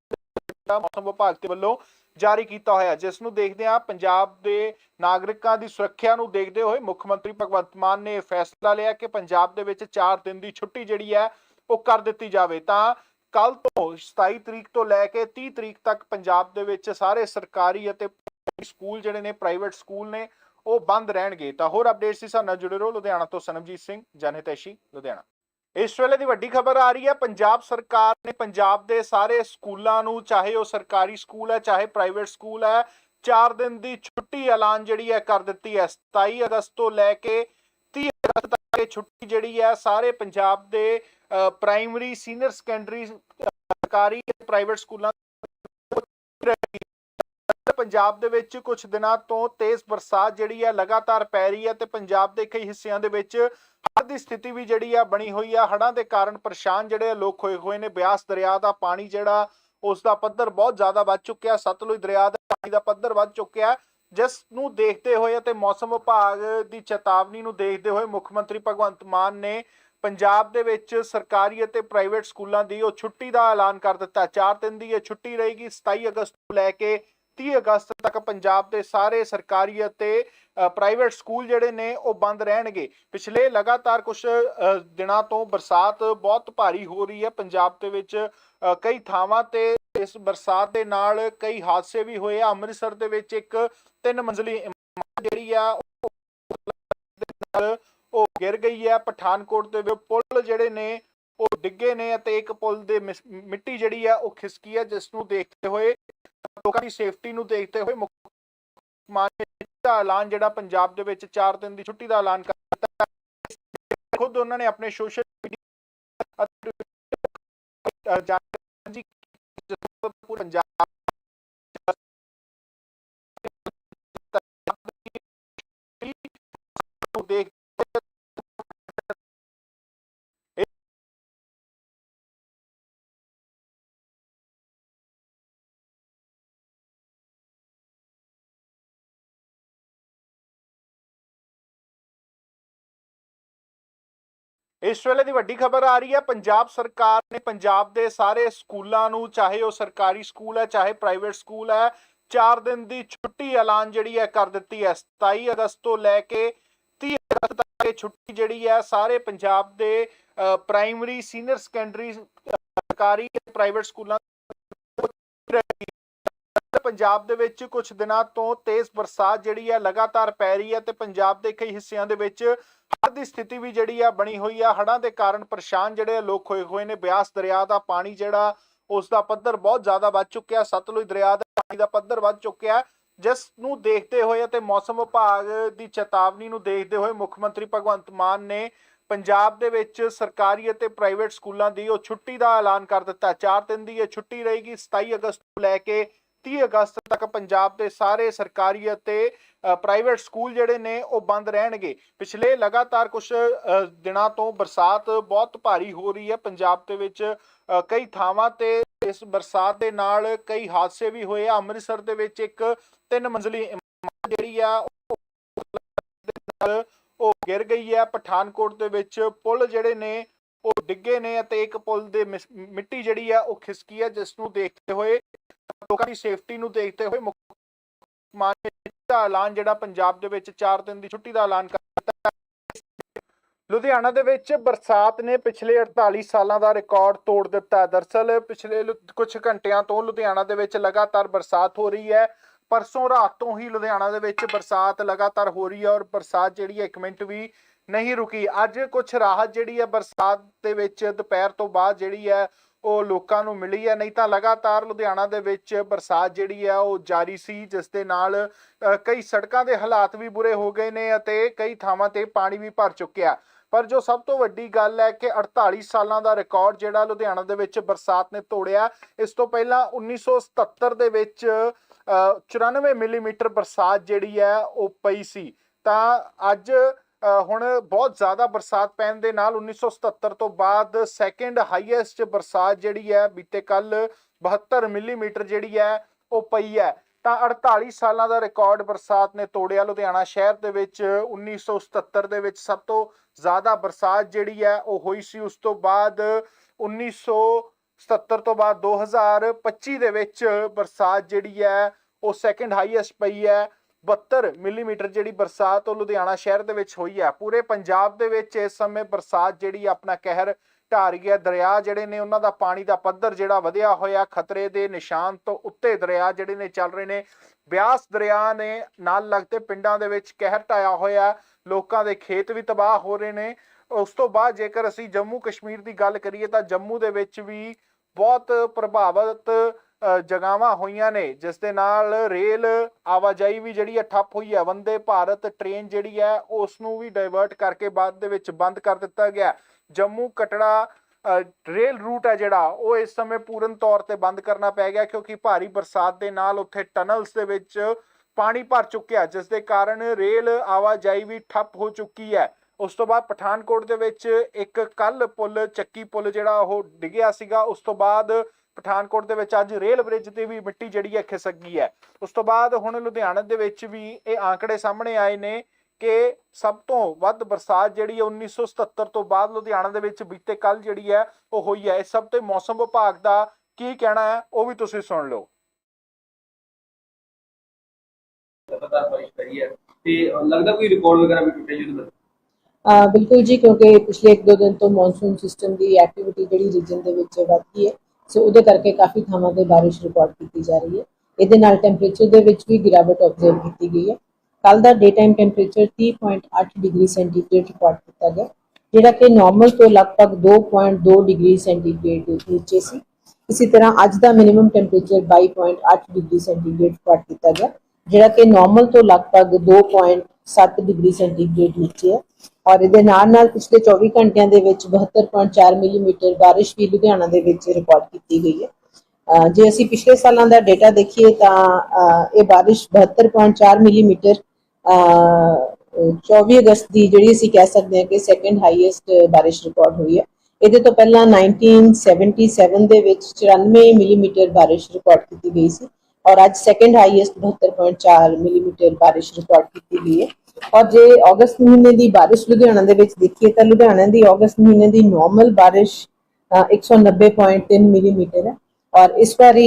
ਮੌਸਮ ਵਿਭਾਗ ਦੇ ਵੱਲੋਂ ਜਾਰੀ ਕੀਤਾ ਹੋਇਆ। ਜਿਸ ਨੂੰ ਦੇਖਦੇ ਆ ਪੰਜਾਬ ਦੇ ਨਾਗਰਿਕਾਂ ਦੀ ਸੁਰੱਖਿਆ ਨੂੰ ਦੇਖਦੇ ਹੋਏ ਮੁੱਖ ਮੰਤਰੀ ਭਗਵੰਤ ਮਾਨ ਨੇ ਇਹ ਫੈਸਲਾ ਲਿਆ ਕਿ ਪੰਜਾਬ ਦੇ ਵਿੱਚ 4 ਦਿਨ ਦੀ ਛੁੱਟੀ ਜਿਹੜੀ ਹੈ, ਉਹ ਕਰ ਦਿੱਤੀ ਜਾਵੇ। ਤਾਂ ਕੱਲ ਤੋਂ 27 ਤਰੀਕ ਤੋਂ ਲੈ ਕੇ 30 ਤਰੀਕ ਤੱਕ ਪੰਜਾਬ ਦੇ ਵਿੱਚ ਸਾਰੇ ਸਰਕਾਰੀ ਅਤੇ ਸਕੂਲ ਜਿਹੜੇ ਨੇ ਪ੍ਰਾਈਵੇਟ ਸਕੂਲ ਨੇ ਉਹ ਬੰਦ ਰਹਿਣਗੇ। ਤਾਂ ਹੋਰ ਅਪਡੇਟਸ ਸੀ ਨਾਲ ਜੁੜੇ ਰਹੋ। ਲੁਧਿਆਣਾ ਤੋਂ ਸਨਮਜੀਤ ਸਿੰਘ ਜਨਹਿਤੈਸ਼ੀ ਲੁਧਿਆਣਾ। ਇਸ ਵੇਲੇ ਦੀ ਵੱਡੀ ਖਬਰ ਆ ਰਹੀ ਹੈ, ਪੰਜਾਬ ਸਰਕਾਰ ਨੇ ਪੰਜਾਬ ਦੇ ਸਾਰੇ ਸਕੂਲਾਂ ਨੂੰ, ਚਾਹੇ ਉਹ ਸਰਕਾਰੀ ਸਕੂਲ ਹੈ, ਚਾਹੇ ਪ੍ਰਾਈਵੇਟ ਸਕੂਲ ਹੈ 4 ਦਿਨ ਦੀ ਛੁੱਟੀ ਐਲਾਨ ਜਿਹੜੀ ਹੈ, ਕਰ ਦਿੱਤੀ ਹੈ। 27 ਅਗਸਤ ਤੋਂ ਲੈ ਕੇ 30 ਅਗਸਤ ਤੱਕ ਇਹ ਛੁੱਟੀ ਜਿਹੜੀ ਹੈ, ਸਾਰੇ ਪੰਜਾਬ ਦੇ ਪ੍ਰਾਇਮਰੀ ਸੀਨੀਅਰ ਸੈਕੰਡਰੀ ਸਰਕਾਰੀ ਪ੍ਰਾਈਵੇਟ ਸਕੂਲਾਂ ਪੰਜਾਬ ਦੇ ਵਿੱਚ ਕੁਝ ਦਿਨਾਂ ਤੋਂ ਤੇਜ਼ ਬਰਸਾਤ ਜਿਹੜੀ ਹੈ ਲਗਾਤਾਰ ਪੈ ਰਹੀ ਹੈ ਤੇ ਪੰਜਾਬ ਦੇ ਕਈ ਹਿੱਸਿਆਂ ਦੇ ਵਿੱਚ ਹੜ੍ਹ ਦੀ ਸਥਿਤੀ ਵੀ ਜਿਹੜੀ ਆ ਬਣੀ ਹੋਈ ਆ। ਹੜ੍ਹਾਂ ਦੇ ਕਾਰਨ ਪਰੇਸ਼ਾਨ ਜਿਹੜੇ ਲੋਕ ਹੋਏ ਹੋਏ ਨੇ। ਬਿਆਸ ਦਰਿਆ ਦਾ ਪਾਣੀ ਜਿਹੜਾ ਉਸ ਦਾ ਪੱਧਰ ਬਹੁਤ ਜ਼ਿਆਦਾ ਵੱਧ ਚੁੱਕਿਆ। ਸਤਲੁਜ ਦਰਿਆ ਦਾ ਪਾਣੀ ਦਾ ਪੱਧਰ ਵੱਧ ਚੁੱਕਿਆ ਜਿਸ ਨੂੰ ਦੇਖਦੇ ਹੋਏ ਅਤੇ ਮੌਸਮ ਵਿਭਾਗ ਦੀ ਚੇਤਾਵਨੀ ਨੂੰ ਦੇਖਦੇ ਹੋਏ ਮੁੱਖ ਮੰਤਰੀ ਭਗਵੰਤ ਮਾਨ ਨੇ ਪੰਜਾਬ ਦੇ ਵਿੱਚ ਸਰਕਾਰੀ ਅਤੇ ਪ੍ਰਾਈਵੇਟ ਸਕੂਲਾਂ ਦੀ ਉਹ ਛੁੱਟੀ ਦਾ ਐਲਾਨ ਕਰ ਦਿੱਤਾ। 4 ਦਿਨ ਦੀ ਇਹ ਛੁੱਟੀ ਰਹੇਗੀ। 27 ਅਗਸਤ ਤੋਂ ਲੈ ਕੇ 30 ਅਗਸਤ ਤੱਕ ਪੰਜਾਬ ਦੇ ਸਾਰੇ ਸਰਕਾਰੀ ਅਤੇ ਪ੍ਰਾਈਵੇਟ ਸਕੂਲ ਜਿਹੜੇ ਨੇ ਉਹ ਬੰਦ ਰਹਿਣਗੇ। ਪਿਛਲੇ ਲਗਾਤਾਰ ਕੁਝ ਦਿਨਾਂ ਤੋਂ ਬਰਸਾਤ ਬਹੁਤ ਭਾਰੀ ਹੋ ਰਹੀ ਹੈ। ਪੰਜਾਬ ਦੇ ਵਿੱਚ ਕਈ ਥਾਵਾਂ ਤੇ ਇਸ ਬਰਸਾਤ ਦੇ ਨਾਲ ਕਈ ਹਾਦਸੇ ਵੀ ਹੋਏ ਆ। ਅੰਮ੍ਰਿਤਸਰ ਦੇ ਵਿੱਚ ਇੱਕ ਤਿੰਨ ਮੰਜ਼ਲੀ ਇਮਾਰਤ ਜਿਹੜੀ ਆ ਉਹ ਗਿਰ ਗਈ ਹੈ। ਪਠਾਨਕੋਟ ਦੇ ਵਿੱਚ ਪੁਲ ਜਿਹੜੇ ਨੇ, ਉਹ ਡਿੱਗੇ ਨੇ ਅਤੇ ਇੱਕ ਪੁਲ ਦੇ ਮਿਸ- ਮਿੱਟੀ ਜਿਹੜੀ ਆ, ਉਹ ਖਿਸਕੀ ਹੈ, ਜਿਸ ਨੂੰ ਦੇਖਦੇ ਹੋਏ ਲੋਕਾਂ ਦੀ ਸੇਫਟੀ ਨੂੰ ਦੇਖਦੇ ਹੋਏ ਮੁੱਖ ਮੰਤਰੀ ਦਾ ਐਲਾਨ ਜਿਹੜਾ ਪੰਜਾਬ ਦੇ ਵਿੱਚ 4 ਦਿਨ ਦੀ ਛੁੱਟੀ ਦਾ ਐਲਾਨ ਕਰ ਦਿੱਤਾ ਖੁਦ ਉਹਨਾਂ ਨੇ ਆਪਣੇ ਸੋਸ਼ਲ ਮੀਡੀਆ ਜਾਣਕਾਰੀ ਪੰਜਾਬ ਇਸ ਵੇਲੇ ਦੀ ਵੱਡੀ ਖਬਰ ਆ ਰਹੀ ਹੈ ਪੰਜਾਬ ਸਰਕਾਰ ਨੇ ਪੰਜਾਬ ਦੇ ਸਾਰੇ ਸਕੂਲਾਂ ਨੂੰ ਚਾਹੇ ਉਹ ਸਰਕਾਰੀ ਸਕੂਲ ਹੈ ਚਾਹੇ ਪ੍ਰਾਈਵੇਟ ਸਕੂਲ ਹੈ 4 ਦਿਨ ਦੀ ਛੁੱਟੀ ਐਲਾਨ ਜਿਹੜੀ ਹੈ ਕਰ ਦਿੱਤੀ ਹੈ। 27 ਅਗਸਤ ਤੋਂ ਲੈ ਕੇ 30 ਅਗਸਤ ਤੱਕ ਇਹ ਛੁੱਟੀ ਜਿਹੜੀ ਹੈ ਸਾਰੇ ਪੰਜਾਬ ਦੇ ਅ, ਪ੍ਰਾਇਮਰੀ ਸੀਨੀਅਰ ਸੈਕੰਡਰੀ ਸਰਕਾਰੀ ਤੇ ਪ੍ਰਾਈਵੇਟ ਸਕੂਲਾਂ ਪੰਜਾਬ ਦੇ ਵਿੱਚ ਕੁਝ ਦਿਨਾਂ ਤੋਂ ਤੇਜ਼ ਬਰਸਾਤ ਜਿਹੜੀ ਹੈ ਲਗਾਤਾਰ ਪੈ ਰਹੀ ਹੈ ਤੇ ਪੰਜਾਬ ਦੇ ਕਈ ਹਿੱਸਿਆਂ ਦੇ ਵਿੱਚ ਹੜ੍ਹ ਦੀ ਸਥਿਤੀ ਵੀ ਜਿਹੜੀ ਆ ਬਣੀ ਹੋਈ ਆ। ਹੜ੍ਹਾਂ ਦੇ ਕਾਰਨ ਪਰੇਸ਼ਾਨ ਜਿਹੜੇ ਲੋਕ ਹੋਏ ਹੋਏ ਨੇ। ਬਿਆਸ ਦਰਿਆ ਦਾ ਪਾਣੀ ਜਿਹੜਾ, ਉਸ ਦਾ ਪੱਧਰ ਬਹੁਤ ਜ਼ਿਆਦਾ ਵੱਧ ਚੁੱਕਿਆ। ਸਤਲੁਜ ਦਰਿਆ ਦਾ ਪਾਣੀ ਦਾ ਪੱਧਰ ਵੱਧ ਚੁੱਕਿਆ। ਜਿਸ ਨੂੰ ਦੇਖਦੇ ਹੋਏ ਅਤੇ ਮੌਸਮ ਵਿਭਾਗ ਦੀ ਚੇਤਾਵਨੀ ਨੂੰ ਦੇਖਦੇ ਹੋਏ ਮੁੱਖ ਮੰਤਰੀ ਭਗਵੰਤ ਮਾਨ ਨੇ ਪੰਜਾਬ ਦੇ ਵਿੱਚ ਸਰਕਾਰੀ ਅਤੇ ਪ੍ਰਾਈਵੇਟ ਸਕੂਲਾਂ ਦੀ ਉਹ ਛੁੱਟੀ ਦਾ ਐਲਾਨ ਕਰ ਦਿੱਤਾ। 4 ਦਿਨ ਦੀ ਇਹ ਛੁੱਟੀ ਰਹੇਗੀ। 27 ਅਗਸਤ ਤੋਂ ਲੈ ਕੇ 30 ਅਗਸਤ ਤੱਕ ਪੰਜਾਬ ਦੇ ਸਾਰੇ ਸਰਕਾਰੀ ਅਤੇ ਪ੍ਰਾਈਵੇਟ ਸਕੂਲ ਜਿਹੜੇ ਨੇ ਉਹ ਬੰਦ ਰਹਿਣਗੇ। ਪਿਛਲੇ ਲਗਾਤਾਰ ਕੁਝ ਦਿਨਾਂ ਤੋਂ ਬਰਸਾਤ ਬਹੁਤ ਭਾਰੀ ਹੋ ਰਹੀ ਹੈ। ਪੰਜਾਬ ਦੇ ਵਿੱਚ ਕਈ ਥਾਵਾਂ ਤੇ ਇਸ ਬਰਸਾਤ ਦੇ ਨਾਲ ਕਈ ਹਾਦਸੇ ਵੀ ਹੋਏ ਆ। ਅੰਮ੍ਰਿਤਸਰ ਦੇ ਵਿੱਚ ਇੱਕ ਤਿੰਨ ਮੰਜ਼ਲੀ ਇਮਾਰਤ ਜਿਹੜੀ ਆ ਉਹ ਗਿਰ ਗਈ ਹੈ। ਪਠਾਨਕੋਟ ਦੇ ਵਿੱਚ ਪੁਲ ਜਿਹੜੇ ਨੇ ਉਹ ਡਿੱਗੇ ਨੇ ਅਤੇ ਇੱਕ ਪੁਲ ਦੇ ਮਿੱਟੀ ਜਿਹੜੀ ਆ ਉਹ ਖਿਸਕੀ ਹੈ ਜਿਸ ਨੂੰ ਦੇਖਦੇ ਹੋਏ ਲੋਕਾਂ ਦੀ ਸੇਫਟੀ ਨੂੰ ਦੇਖਦੇ ਹੋਏ ਮੁੱਖ ਮਾਨ ਦਾ ਐਲਾਨ ਜਿਹੜਾ ਪੰਜਾਬ ਦੇ ਵਿੱਚ 4 ਦਿਨ ਦੀ ਛੁੱਟੀ ਦਾ ਐਲਾਨ ਕਰ ਦਿੱਤਾ ਲੁਧਿਆਣਾ ਦੇ ਵਿੱਚ ਬਰਸਾਤ ਨੇ ਪਿਛਲੇ 48 ਸਾਲਾਂ ਦਾ ਰਿਕਾਰਡ ਤੋੜ ਦਿੱਤਾ। ਹੈ ਦਰਸਲ ਪਿਛਲੇ ਲੁ- ਕੁਝ ਘੰਟਿਆਂ ਤੋਂ ਲੁਧਿਆਣਾ ਦੇ ਵਿੱਚ ਲਗਾਤਾਰ ਬਰਸਾਤ ਹੋ ਰਹੀ ਹੈ। ਪਰਸੋਂ ਰਾਤ ਤੋਂ ਹੀ ਲੁਧਿਆਣਾ ਦੇ ਵਿੱਚ ਬਰਸਾਤ ਲਗਾਤਾਰ ਹੋ ਰਹੀ ਹੈ ਔਰ ਬਰਸਾਤ ਜਿਹੜੀ ਹੈ ਇੱਕ ਮਿੰਟ ਵੀ ਨਹੀਂ ਰੁਕੀ। ਅੱਜ ਕੁਝ ਰਾਹਤ ਜਿਹੜੀ ਹੈ ਬਰਸਾਤ ਦੇ ਵਿੱਚ ਦੁਪਹਿਰ ਤੋਂ ਬਾਅਦ ਜਿਹੜੀ ਹੈ ਉਹ ਲੋਕਾਂ ਨੂੰ ਮਿਲੀ ਹੈ ਨਹੀਂ ਤਾਂ ਲਗਾਤਾਰ ਲੁਧਿਆਣਾ ਦੇ ਵਿੱਚ ਬਰਸਾਤ ਜਿਹੜੀ ਹੈ ਉਹ ਜਾਰੀ ਸੀ ਜਿਸ ਦੇ ਨਾਲ ਕਈ ਸੜਕਾਂ ਦੇ ਹਾਲਾਤ ਵੀ ਬੁਰੇ ਹੋ ਗਏ ਨੇ ਅਤੇ ਕਈ ਥਾਵਾਂ ਤੇ ਪਾਣੀ ਵੀ ਭਰ ਚੁੱਕਿਆ। ਪਰ ਜੋ ਸਭ ਤੋਂ ਵੱਡੀ ਗੱਲ ਹੈ ਕਿ 48 ਸਾਲਾਂ ਦਾ ਰਿਕਾਰਡ ਜਿਹੜਾ ਲੁਧਿਆਣਾ ਦੇ ਵਿੱਚ ਬਰਸਾਤ ਨੇ ਤੋੜਿਆ ਇਸ ਤੋਂ ਪਹਿਲਾਂ 1977 ਦੇ ਵਿੱਚ ਅ, 94 ਮਿਲੀਮੀਟਰ ਬਰਸਾਤ ਜਿਹੜੀ ਹੈ ਉਹ ਪਈ ਸੀ। ਤਾਂ ਅੱਜ ਹੁਣ ਬਹੁਤ ਜ਼ਿਆਦਾ ਬਰਸਾਤ ਪੈਣ ਦੇ ਨਾਲ 1977 ਤੋਂ ਬਾਅਦ ਸੈਕੰਡ ਹਾਈਐਸਟ ਬਰਸਾਤ ਜਿਹੜੀ ਹੈ, ਬੀਤੇ ਕੱਲ 72 ਮਿਲੀਮੀਟਰ ਜਿਹੜੀ ਹੈ, ਉਹ ਪਈ ਹੈ। ਤਾਂ 48 ਸਾਲਾਂ ਦਾ ਰਿਕਾਰਡ ਬਰਸਾਤ ਨੇ ਤੋੜਿਆ ਲੁਧਿਆਣਾ ਸ਼ਹਿਰ ਦੇ ਵਿੱਚ। 1977 ਦੇ ਵਿੱਚ ਸਭ ਤੋਂ ਜ਼ਿਆਦਾ ਬਰਸਾਤ ਜਿਹੜੀ ਹੈ, ਉਹ ਹੋਈ ਸੀ। ਉਸ ਤੋਂ ਬਾਅਦ 1977 ਤੋਂ ਬਾਅਦ 2025 ਦੇ ਵਿੱਚ ਬਰਸਾਤ ਜਿਹੜੀ ਹੈ, ਉਹ ਸੈਕੰਡ ਹਾਈਐਸਟ ਪਈ ਹੈ। 72 ਮਿਲੀਮੀਟਰ ਜਿਹੜੀ ਬਰਸਾਤ ਉਹ ਲੁਧਿਆਣਾ ਸ਼ਹਿਰ ਦੇ ਵਿੱਚ ਹੋਈ ਹੈ। ਪੂਰੇ ਪੰਜਾਬ ਦੇ ਵਿੱਚ ਇਸ ਸਮੇਂ ਬਰਸਾਤ ਜਿਹੜੀ ਆਪਣਾ ਕਹਿਰ ਢਾਹ ਰਹੀ ਹੈ ਦਰਿਆ ਜਿਹੜੇ ਨੇ ਉਹਨਾਂ ਦਾ ਪਾਣੀ ਦਾ ਪੱਧਰ ਜਿਹੜਾ ਵਧਿਆ ਹੋਇਆ, ਖਤਰੇ ਦੇ ਨਿਸ਼ਾਨ ਤੋਂ ਉੱਤੇ ਦਰਿਆ ਜਿਹੜੇ ਨੇ ਚੱਲ ਰਹੇ ਨੇ। ਬਿਆਸ ਦਰਿਆ ਨੇ ਨਾਲ ਲੱਗਦੇ ਪਿੰਡਾਂ ਦੇ ਵਿੱਚ ਕਹਿਰ ਢਾਇਆ ਹੋਇਆ। ਲੋਕਾਂ ਦੇ ਖੇਤ ਵੀ ਤਬਾਹ ਹੋ ਰਹੇ ਨੇ। ਉਸ ਤੋਂ ਬਾਅਦ ਜੇਕਰ ਅਸੀਂ ਜੰਮੂ ਕਸ਼ਮੀਰ ਦੀ ਗੱਲ ਕਰੀਏ ਤਾਂ ਜੰਮੂ ਦੇ ਵਿੱਚ ਵੀ ਬਹੁਤ ਪ੍ਰਭਾਵਿਤ ਅ, ਜਗ੍ਹਾਵਾਂ ਹੋਈਆਂ ਨੇ ਜਿਸ ਦੇ ਨਾਲ ਰੇਲ ਆਵਾਜਾਈ ਵੀ ਜਿਹੜੀ ਹੈ ਠੱਪ ਹੋਈ ਹੈ। ਵੰਦੇ ਭਾਰਤ ਟ੍ਰੇਨ ਜਿਹੜੀ ਹੈ ਉਸ ਨੂੰ ਵੀ ਡਾਇਵਰਟ ਕਰਕੇ ਬਾਅਦ ਦੇ ਵਿੱਚ ਬੰਦ ਕਰ ਦਿੱਤਾ ਗਿਆ ਜੰਮੂ ਕਟੜਾ ਰੇਲ ਰੂਟ ਹੈ ਜਿਹੜਾ ਉਹ ਇਸ ਸਮੇਂ ਪੂਰਨ ਤੌਰ ਤੇ ਬੰਦ ਕਰਨਾ ਪੈ ਗਿਆ ਕਿਉਂਕਿ ਭਾਰੀ ਬਰਸਾਤ ਦੇ ਨਾਲ ਉੱਥੇ ਟਨਲਸ ਦੇ ਵਿੱਚ ਪਾਣੀ ਭਰ ਚੁੱਕਿਆ ਜਿਸ ਦੇ ਕਾਰਨ ਰੇਲ ਆਵਾਜਾਈ ਵੀ ਠੱਪ ਹੋ ਚੁੱਕੀ ਹੈ। ਉਸ ਤੋਂ ਬਾਅਦ ਪਠਾਨਕੋਟ ਦੇ ਵਿੱਚ ਇੱਕ ਕੱਲ ਪੁਲ ਚੱਕੀ ਪੁਲ ਜਿਹੜਾ ਉਹ ਡਿੱਗਿਆ ਸੀਗਾ ਉਸ ਤੋਂ ਬਾਅਦ ਪਠਾਨਕੋਟ ਦੇ ਵਿੱਚ ਅੱਜ ਰੇਲ ਬ੍ਰਿਜ ਤੇ ਵੀ ਮਿੱਟੀ ਜਿਹੜੀ ਹੈ ਖਿਸਕ ਗਈ ਹੈ। ਉਸ ਤੋਂ ਬਾਅਦ ਹੁਣ ਲੁਧਿਆਣਾ ਦੇ ਵਿੱਚ ਵੀ ਇਹ ਆંકੜੇ ਸਾਹਮਣੇ ਆਏ ਨੇ ਕਿ ਸਭ ਤੋਂ ਵੱਧ ਬਰਸਾਤ ਜਿਹੜੀ ਹੈ 1977 ਤੋਂ ਬਾਅਦ ਲੁਧਿਆਣਾ ਦੇ ਵਿੱਚ ਬੀਤੇ ਕੱਲ ਜਿਹੜੀ ਹੈ ਉਹ ਹੋਈ ਹੈ। ਇਸ ਸਭ ਤੇ ਮੌਸਮ ਵਿਭਾਗ ਦਾ ਕੀ ਕਹਿਣਾ ਹੈ ਉਹ ਵੀ ਤੁਸੀਂ ਸੁਣ ਲਓ। ਲਗਾਤਾਰ ਬਾਰਿਸ਼ ਪੈ ਰਹੀ ਹੈ ਤੇ ਲੱਗਦਾ ਕੋਈ ਰਿਕਾਰਡ ਵਗੈਰਾ ਵੀ ਟੁੱਟੇ ਜਿਹਦੇ ਬਿਲਕੁਲ ਜੀ ਕਿਉਂਕਿ ਪਿਛਲੇ 1-2 ਦਿਨ ਤੋਂ ਮੌਨਸੂਨ ਸਿਸਟਮ ਦੀ ਐਕਟੀਵਿਟੀ ਜਿਹੜੀ ਰੀਜਨ ਦੇ ਵਿੱਚ ਵੱਧ ਗਈ ਹੈ। ਸੋ ਉਹਦੇ ਕਰਕੇ ਕਾਫੀ ਥਾਵਾਂ ਤੇ ਬਾਰਿਸ਼ ਰਿਕਾਰਡ ਕੀਤੀ ਜਾ ਰਹੀ ਹੈ। ਇਹਦੇ ਨਾਲ ਟੈਂਪਰੇਚਰ ਦੇ ਵਿੱਚ ਵੀ ਗਿਰਾਵਟ ਆਬਜ਼ਰਵ ਕੀਤੀ ਗਈ ਹੈ। ਕੱਲ ਦਾ day time temperature 30.8 degree centigrade record ਕੀਤਾ ਗਿਆ, ਜਿਹੜਾ ਕਿ ਨਾਰਮਲ ਤੋਂ ਲਗਭਗ 2.2 ਡਿਗਰੀ ਸੈਂਟੀਗ੍ਰੇਡ ਨੀਚੇ ਸੀ। ਇਸੇ ਤਰ੍ਹਾਂ ਅੱਜ ਦਾ minimum temperature 22.8 degree centigrade record ਕੀਤਾ ਗਿਆ, ਜਿਹੜਾ ਕਿ ਨਾਰਮਲ ਤੋਂ ਲਗਭਗ 7 ਡਿਗਰੀ ਸੈਂਟੀਗ੍ਰੇਡ ਨੀਚੇ ਹੈ। ਔਰ ਇਹਦੇ ਨਾਲ ਨਾਲ ਪਿਛਲੇ 24 ਘੰਟਿਆਂ ਦੇ ਵਿੱਚ 72.4 ਮਿਲੀਮੀਟਰ ਬਾਰਿਸ਼ ਵੀ ਲੁਧਿਆਣਾ ਦੇ ਵਿੱਚ ਰਿਕਾਰਡ ਕੀਤੀ ਗਈ ਹੈ। ਜੇ ਅਸੀਂ ਪਿਛਲੇ ਸਾਲਾਂ ਦਾ ਡਾਟਾ ਦੇਖੀਏ ਤਾਂ ਇਹ ਬਾਰਿਸ਼ 72.4 ਮਿਲੀਮੀਟਰ, ਅਹ 24 ਅਗਸਤ ਦੀ ਜਿਹੜੀ ਅਸੀਂ ਕਹਿ ਸਕਦੇ ਹਾਂ ਕਿ ਸੈਕੰਡ ਹਾਈਐਸਟ ਬਾਰਿਸ਼ ਰਿਕਾਰਡ ਹੋਈ ਹੈ। ਇਹਦੇ ਤੋਂ ਪਹਿਲਾਂ 1977 ਦੇ ਵਿੱਚ 94 ਮਿਲੀਮੀਟਰ ਬਾਰਿਸ਼ ਰਿਕਾਰਡ ਕੀਤੀ ਗਈ ਸੀ ਔਰ ਅੱਜ ਸੈਕੰਡ ਹਾਈਐਸਟ 72.4 ਮਿਲੀਮੀਟਰ ਬਾਰਿਸ਼ ਰਿਕਾਰਡ ਕੀਤੀ ਗਈ ਹੈ। ਔਰ ਜੇ ਅਗਸਤ ਮਹੀਨੇ ਦੀ ਬਾਰਿਸ਼ ਲੁਧਿਆਣਾ ਦੇ ਵਿੱਚ ਦੇਖੀਏ ਤਾਂ ਲੁਧਿਆਣਾ ਦੀ ਅਗਸਤ ਮਹੀਨੇ ਦੀ ਨਾਰਮਲ ਅ, 190.3 ਮਿਲੀਮੀਟਰ ਹੈ ਔਰ ਇਸ ਵਾਰੀ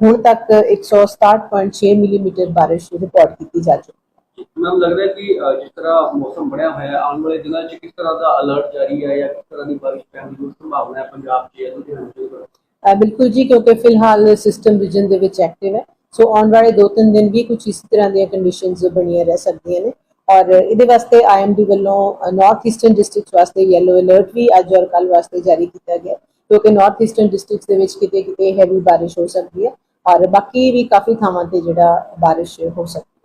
ਹੁਣ ਤੱਕ 167.6 ਮਿਲੀਮੀਟਰ ਬਾਰਿਸ਼ ਰਿਕਾਰਡ ਕੀਤੀ ਜਾ ਚੁੱਕੀ ਹੈ। ਮੈਮ ਲੱਗ ਰਿਹਾ ਕਿ ਜਿਸ ਤਰ੍ਹਾਂ ਮੌਸਮ ਬਣਿਆ ਹੋਇਆ ਹੈ ਆਉਣ ਵਾਲੇ ਦਿਨਾਂ 'ਚ ਕਿਸ ਤਰ੍ਹਾਂ ਦਾ ਅਲਰਟ ਜਾਰੀ ਹੈ ਜਾਂ ਕਿਸ ਤਰ੍ਹਾਂ ਦੀ ਬਾਰਿਸ਼ ਪੈਣ ਦੀ ਸੰਭਾਵਨਾ ਹੈ ਪੰਜਾਬ 'ਚ ਲੁਧਿਆਣਾ 'ਚ ਬਿਲਕੁਲ ਜੀ ਕਿਉਂਕਿ ਫਿਲਹਾਲ ਸਿਸਟਮ ਰੀਜਨ ਦੇ ਵਿੱਚ ਐਕਟਿਵ ਹੈ। ਸੋ ਆਉਣ ਵਾਲੇ 2-3 ਦਿਨ ਵੀ ਕੁਝ ਇਸ ਤਰ੍ਹਾਂ ਦੀਆਂ ਕੰਡੀਸ਼ਨਸ ਬਣੀਆਂ ਰਹਿ ਸਕਦੀਆਂ ਨੇ। ਔਰ ਇਹਦੇ ਵਾਸਤੇ ਆਈਐਮਡੀ ਵੱਲੋਂ ਨਾਰਥ ਈਸਟਰਨ ਡਿਸਟ੍ਰਿਕਟਸ ਵਾਸਤੇ ਯੈਲੋ ਅਲਰਟ ਵੀ ਅੱਜ ਔਰ ਕੱਲ ਵਾਸਤੇ ਜਾਰੀ ਕੀਤਾ ਗਿਆ ਕਿਉਂਕਿ ਨਾਰਥ ਈਸਟਰਨ ਡਿਸਟ੍ਰਿਕਟਸ ਦੇ ਵਿੱਚ ਕਿਤੇ ਕਿਤੇ ਹੈਵੀ ਬਾਰਿਸ਼ ਹੋ ਸਕਦੀ ਹੈ ਔਰ ਬਾਕੀ ਵੀ ਕਾਫੀ ਥਾਵਾਂ ਤੇ ਜਿਹੜਾ ਬਾਰਿਸ਼ ਹੋ ਸਕਦੀ ਹੈ।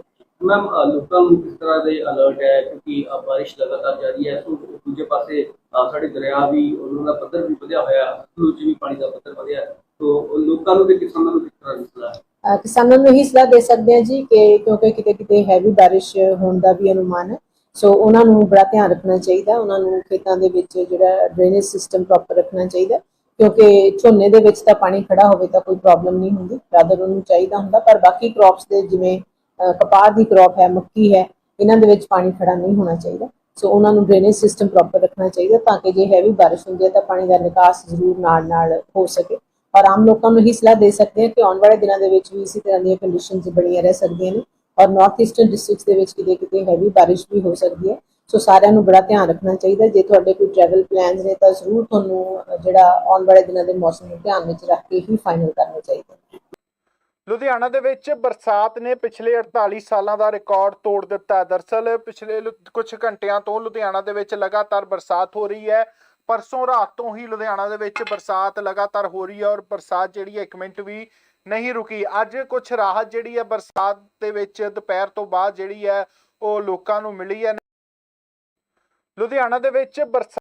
ਮੈਮ ਲੋਕਾਂ ਨੂੰ ਕਿਸ ਤਰ੍ਹਾਂ ਦੇ ਅਲਰਟ ਹੈ? ਕਿਉਂਕਿ ਅ, ਲਗਾਤਾਰ ਜਾਰੀ ਹੈ ਸੋ ਦੂਜੇ ਪਾਸੇ ਸਾਡੇ ਦਰਿਆ ਵੀ ਉਹਨਾਂ ਦਾ ਪੱਧਰ ਵੀ ਵਧਿਆ ਹੋਇਆ ਸਤਲੁਜ ਵੀ ਪਾਣੀ ਦਾ ਪੱਧਰ ਵਧਿਆ ਸੋ ਲੋਕਾਂ ਨੂੰ ਤੇ ਕਿਸਾਨਾਂ ਨੂੰ ਕਿਸ ਤਰ੍ਹਾਂ ਦੀ ਸਲਾਹ ਹੈ? ਕਿਸਾਨਾਂ ਨੂੰ ਇਹੀ ਸਲਾਹ ਦੇ ਸਕਦੇ ਹਾਂ ਜੀ ਕਿ ਕਿਉਂਕਿ ਕਿਤੇ ਕਿਤੇ ਹੈਵੀ ਬਾਰਿਸ਼ ਹੋਣ ਦਾ ਵੀ ਅਨੁਮਾਨ ਹੈ। ਸੋ ਉਹਨਾਂ ਨੂੰ ਬੜਾ ਧਿਆਨ ਰੱਖਣਾ ਚਾਹੀਦਾ, ਉਹਨਾਂ ਨੂੰ ਖੇਤਾਂ ਦੇ ਵਿੱਚ ਜਿਹੜਾ ਡਰੇਨੇਜ ਸਿਸਟਮ ਪ੍ਰੋਪਰ ਰੱਖਣਾ ਚਾਹੀਦਾ ਕਿਉਂਕਿ ਝੋਨੇ ਦੇ ਵਿੱਚ ਤਾਂ ਪਾਣੀ ਖੜਾ ਹੋਵੇ ਤਾਂ ਕੋਈ ਪ੍ਰੋਬਲਮ ਨਹੀਂ ਹੁੰਦੀ ਰਾਦਰ ਉਹਨੂੰ ਚਾਹੀਦਾ ਹੁੰਦਾ, ਪਰ ਬਾਕੀ ਕ੍ਰੌਪਸ ਦੇ ਜਿਵੇਂ ਕਪਾਹ ਦੀ ਕ੍ਰੌਪ ਹੈ, ਮੱਕੀ ਹੈ, ਇਹਨਾਂ ਦੇ ਵਿੱਚ ਪਾਣੀ ਖੜਾ ਨਹੀਂ ਹੋਣਾ ਚਾਹੀਦਾ। ਸੋ ਉਹਨਾਂ ਨੂੰ ਡਰੇਨੇਜ ਸਿਸਟਮ ਪ੍ਰੋਪਰ ਰੱਖਣਾ ਚਾਹੀਦਾ ਤਾਂ ਕਿ ਜੇ ਹੈਵੀ ਬਾਰਿਸ਼ ਹੁੰਦੀ ਹੈ ਤਾਂ ਪਾਣੀ ਦਾ ਨਿਕਾਸ ਜ਼ਰੂਰ ਨਾਲ ਨਾਲ ਹੋ ਸਕੇ। ਔਰ ਆਮ ਲੋਕਾਂ ਨੂੰ ਹੀ ਸਲਾਹ ਦੇ ਸਕਦੇ ਹਾਂ ਕਿ ਆਉਣ ਵਾਲੇ ਦਿਨਾਂ ਦੇ ਵਿੱਚ ਵੀ ਇਸੇ ਤਰ੍ਹਾਂ ਦੀਆਂ ਕੰਡੀਸ਼ਨਸ ਬਣੀਆਂ ਰਹਿ ਸਕਦੀਆਂ ਨੇ ਔਰ ਨਾਰਥ ਈਸਟਰਨ ਡਿਸਟ੍ਰਿਕਟਸ ਦੇ ਵਿੱਚ ਕਿਤੇ ਕਿਤੇ ਹੈਵੀ ਬਾਰਿਸ਼ ਵੀ ਹੋ ਸਕਦੀ ਹੈ। ਸੋ ਸਾਰਿਆਂ ਨੂੰ ਬੜਾ ਧਿਆਨ ਰੱਖਣਾ ਚਾਹੀਦਾ। ਜੇ ਤੁਹਾਡੇ ਕੋਈ ਟਰੈਵਲ ਪਲਾਨਸ ਨੇ ਤਾਂ ਜ਼ਰੂਰ ਤੁਹਾਨੂੰ ਜਿਹੜਾ ਆਉਣ ਵਾਲੇ ਦਿਨਾਂ ਦੇ ਮੌਸਮ ਨੂੰ ਧਿਆਨ ਵਿੱਚ ਰੱਖ ਕੇ ਹੀ ਫਾਈਨਲ ਕਰਨਾ ਚਾਹੀਦਾ। ਲੁਧਿਆਣਾ ਦੇ ਵਿੱਚ ਬਰਸਾਤ ਨੇ ਪਿਛਲੇ 48 ਸਾਲਾਂ ਦਾ ਰਿਕਾਰਡ ਤੋੜ ਦਿੱਤਾ। ਹੈ ਦਰਸਲ ਪਿਛਲੇ ਕੁਝ ਘੰਟਿਆਂ ਤੋਂ ਲੁਧਿਆਣਾ ਦੇ ਵਿੱਚ ਲਗਾਤਾਰ ਬਰਸਾਤ ਹੋ ਰਹੀ ਹੈ। ਪਰਸੋਂ ਰਾਤ ਤੋਂ ਹੀ ਲੁਧਿਆਣਾ ਦੇ ਵਿੱਚ ਬਰਸਾਤ ਲਗਾਤਾਰ ਹੋ ਰਹੀ ਹੈ ਔਰ ਬਰਸਾਤ ਜਿਹੜੀ ਹੈ ਇੱਕ ਮਿੰਟ ਵੀ ਨਹੀਂ ਰੁਕੀ। ਅੱਜ ਕੁਝ ਰਾਹਤ ਜਿਹੜੀ ਹੈ ਬਰਸਾਤ ਦੇ ਵਿੱਚ ਦੁਪਹਿਰ ਤੋਂ ਬਾਅਦ ਜਿਹੜੀ ਹੈ ਉਹ ਲੋਕਾਂ ਨੂੰ ਮਿਲੀ ਹੈ। ਲੁਧਿਆਣਾ ਦੇ ਵਿੱਚ ਬਰਸਾਤ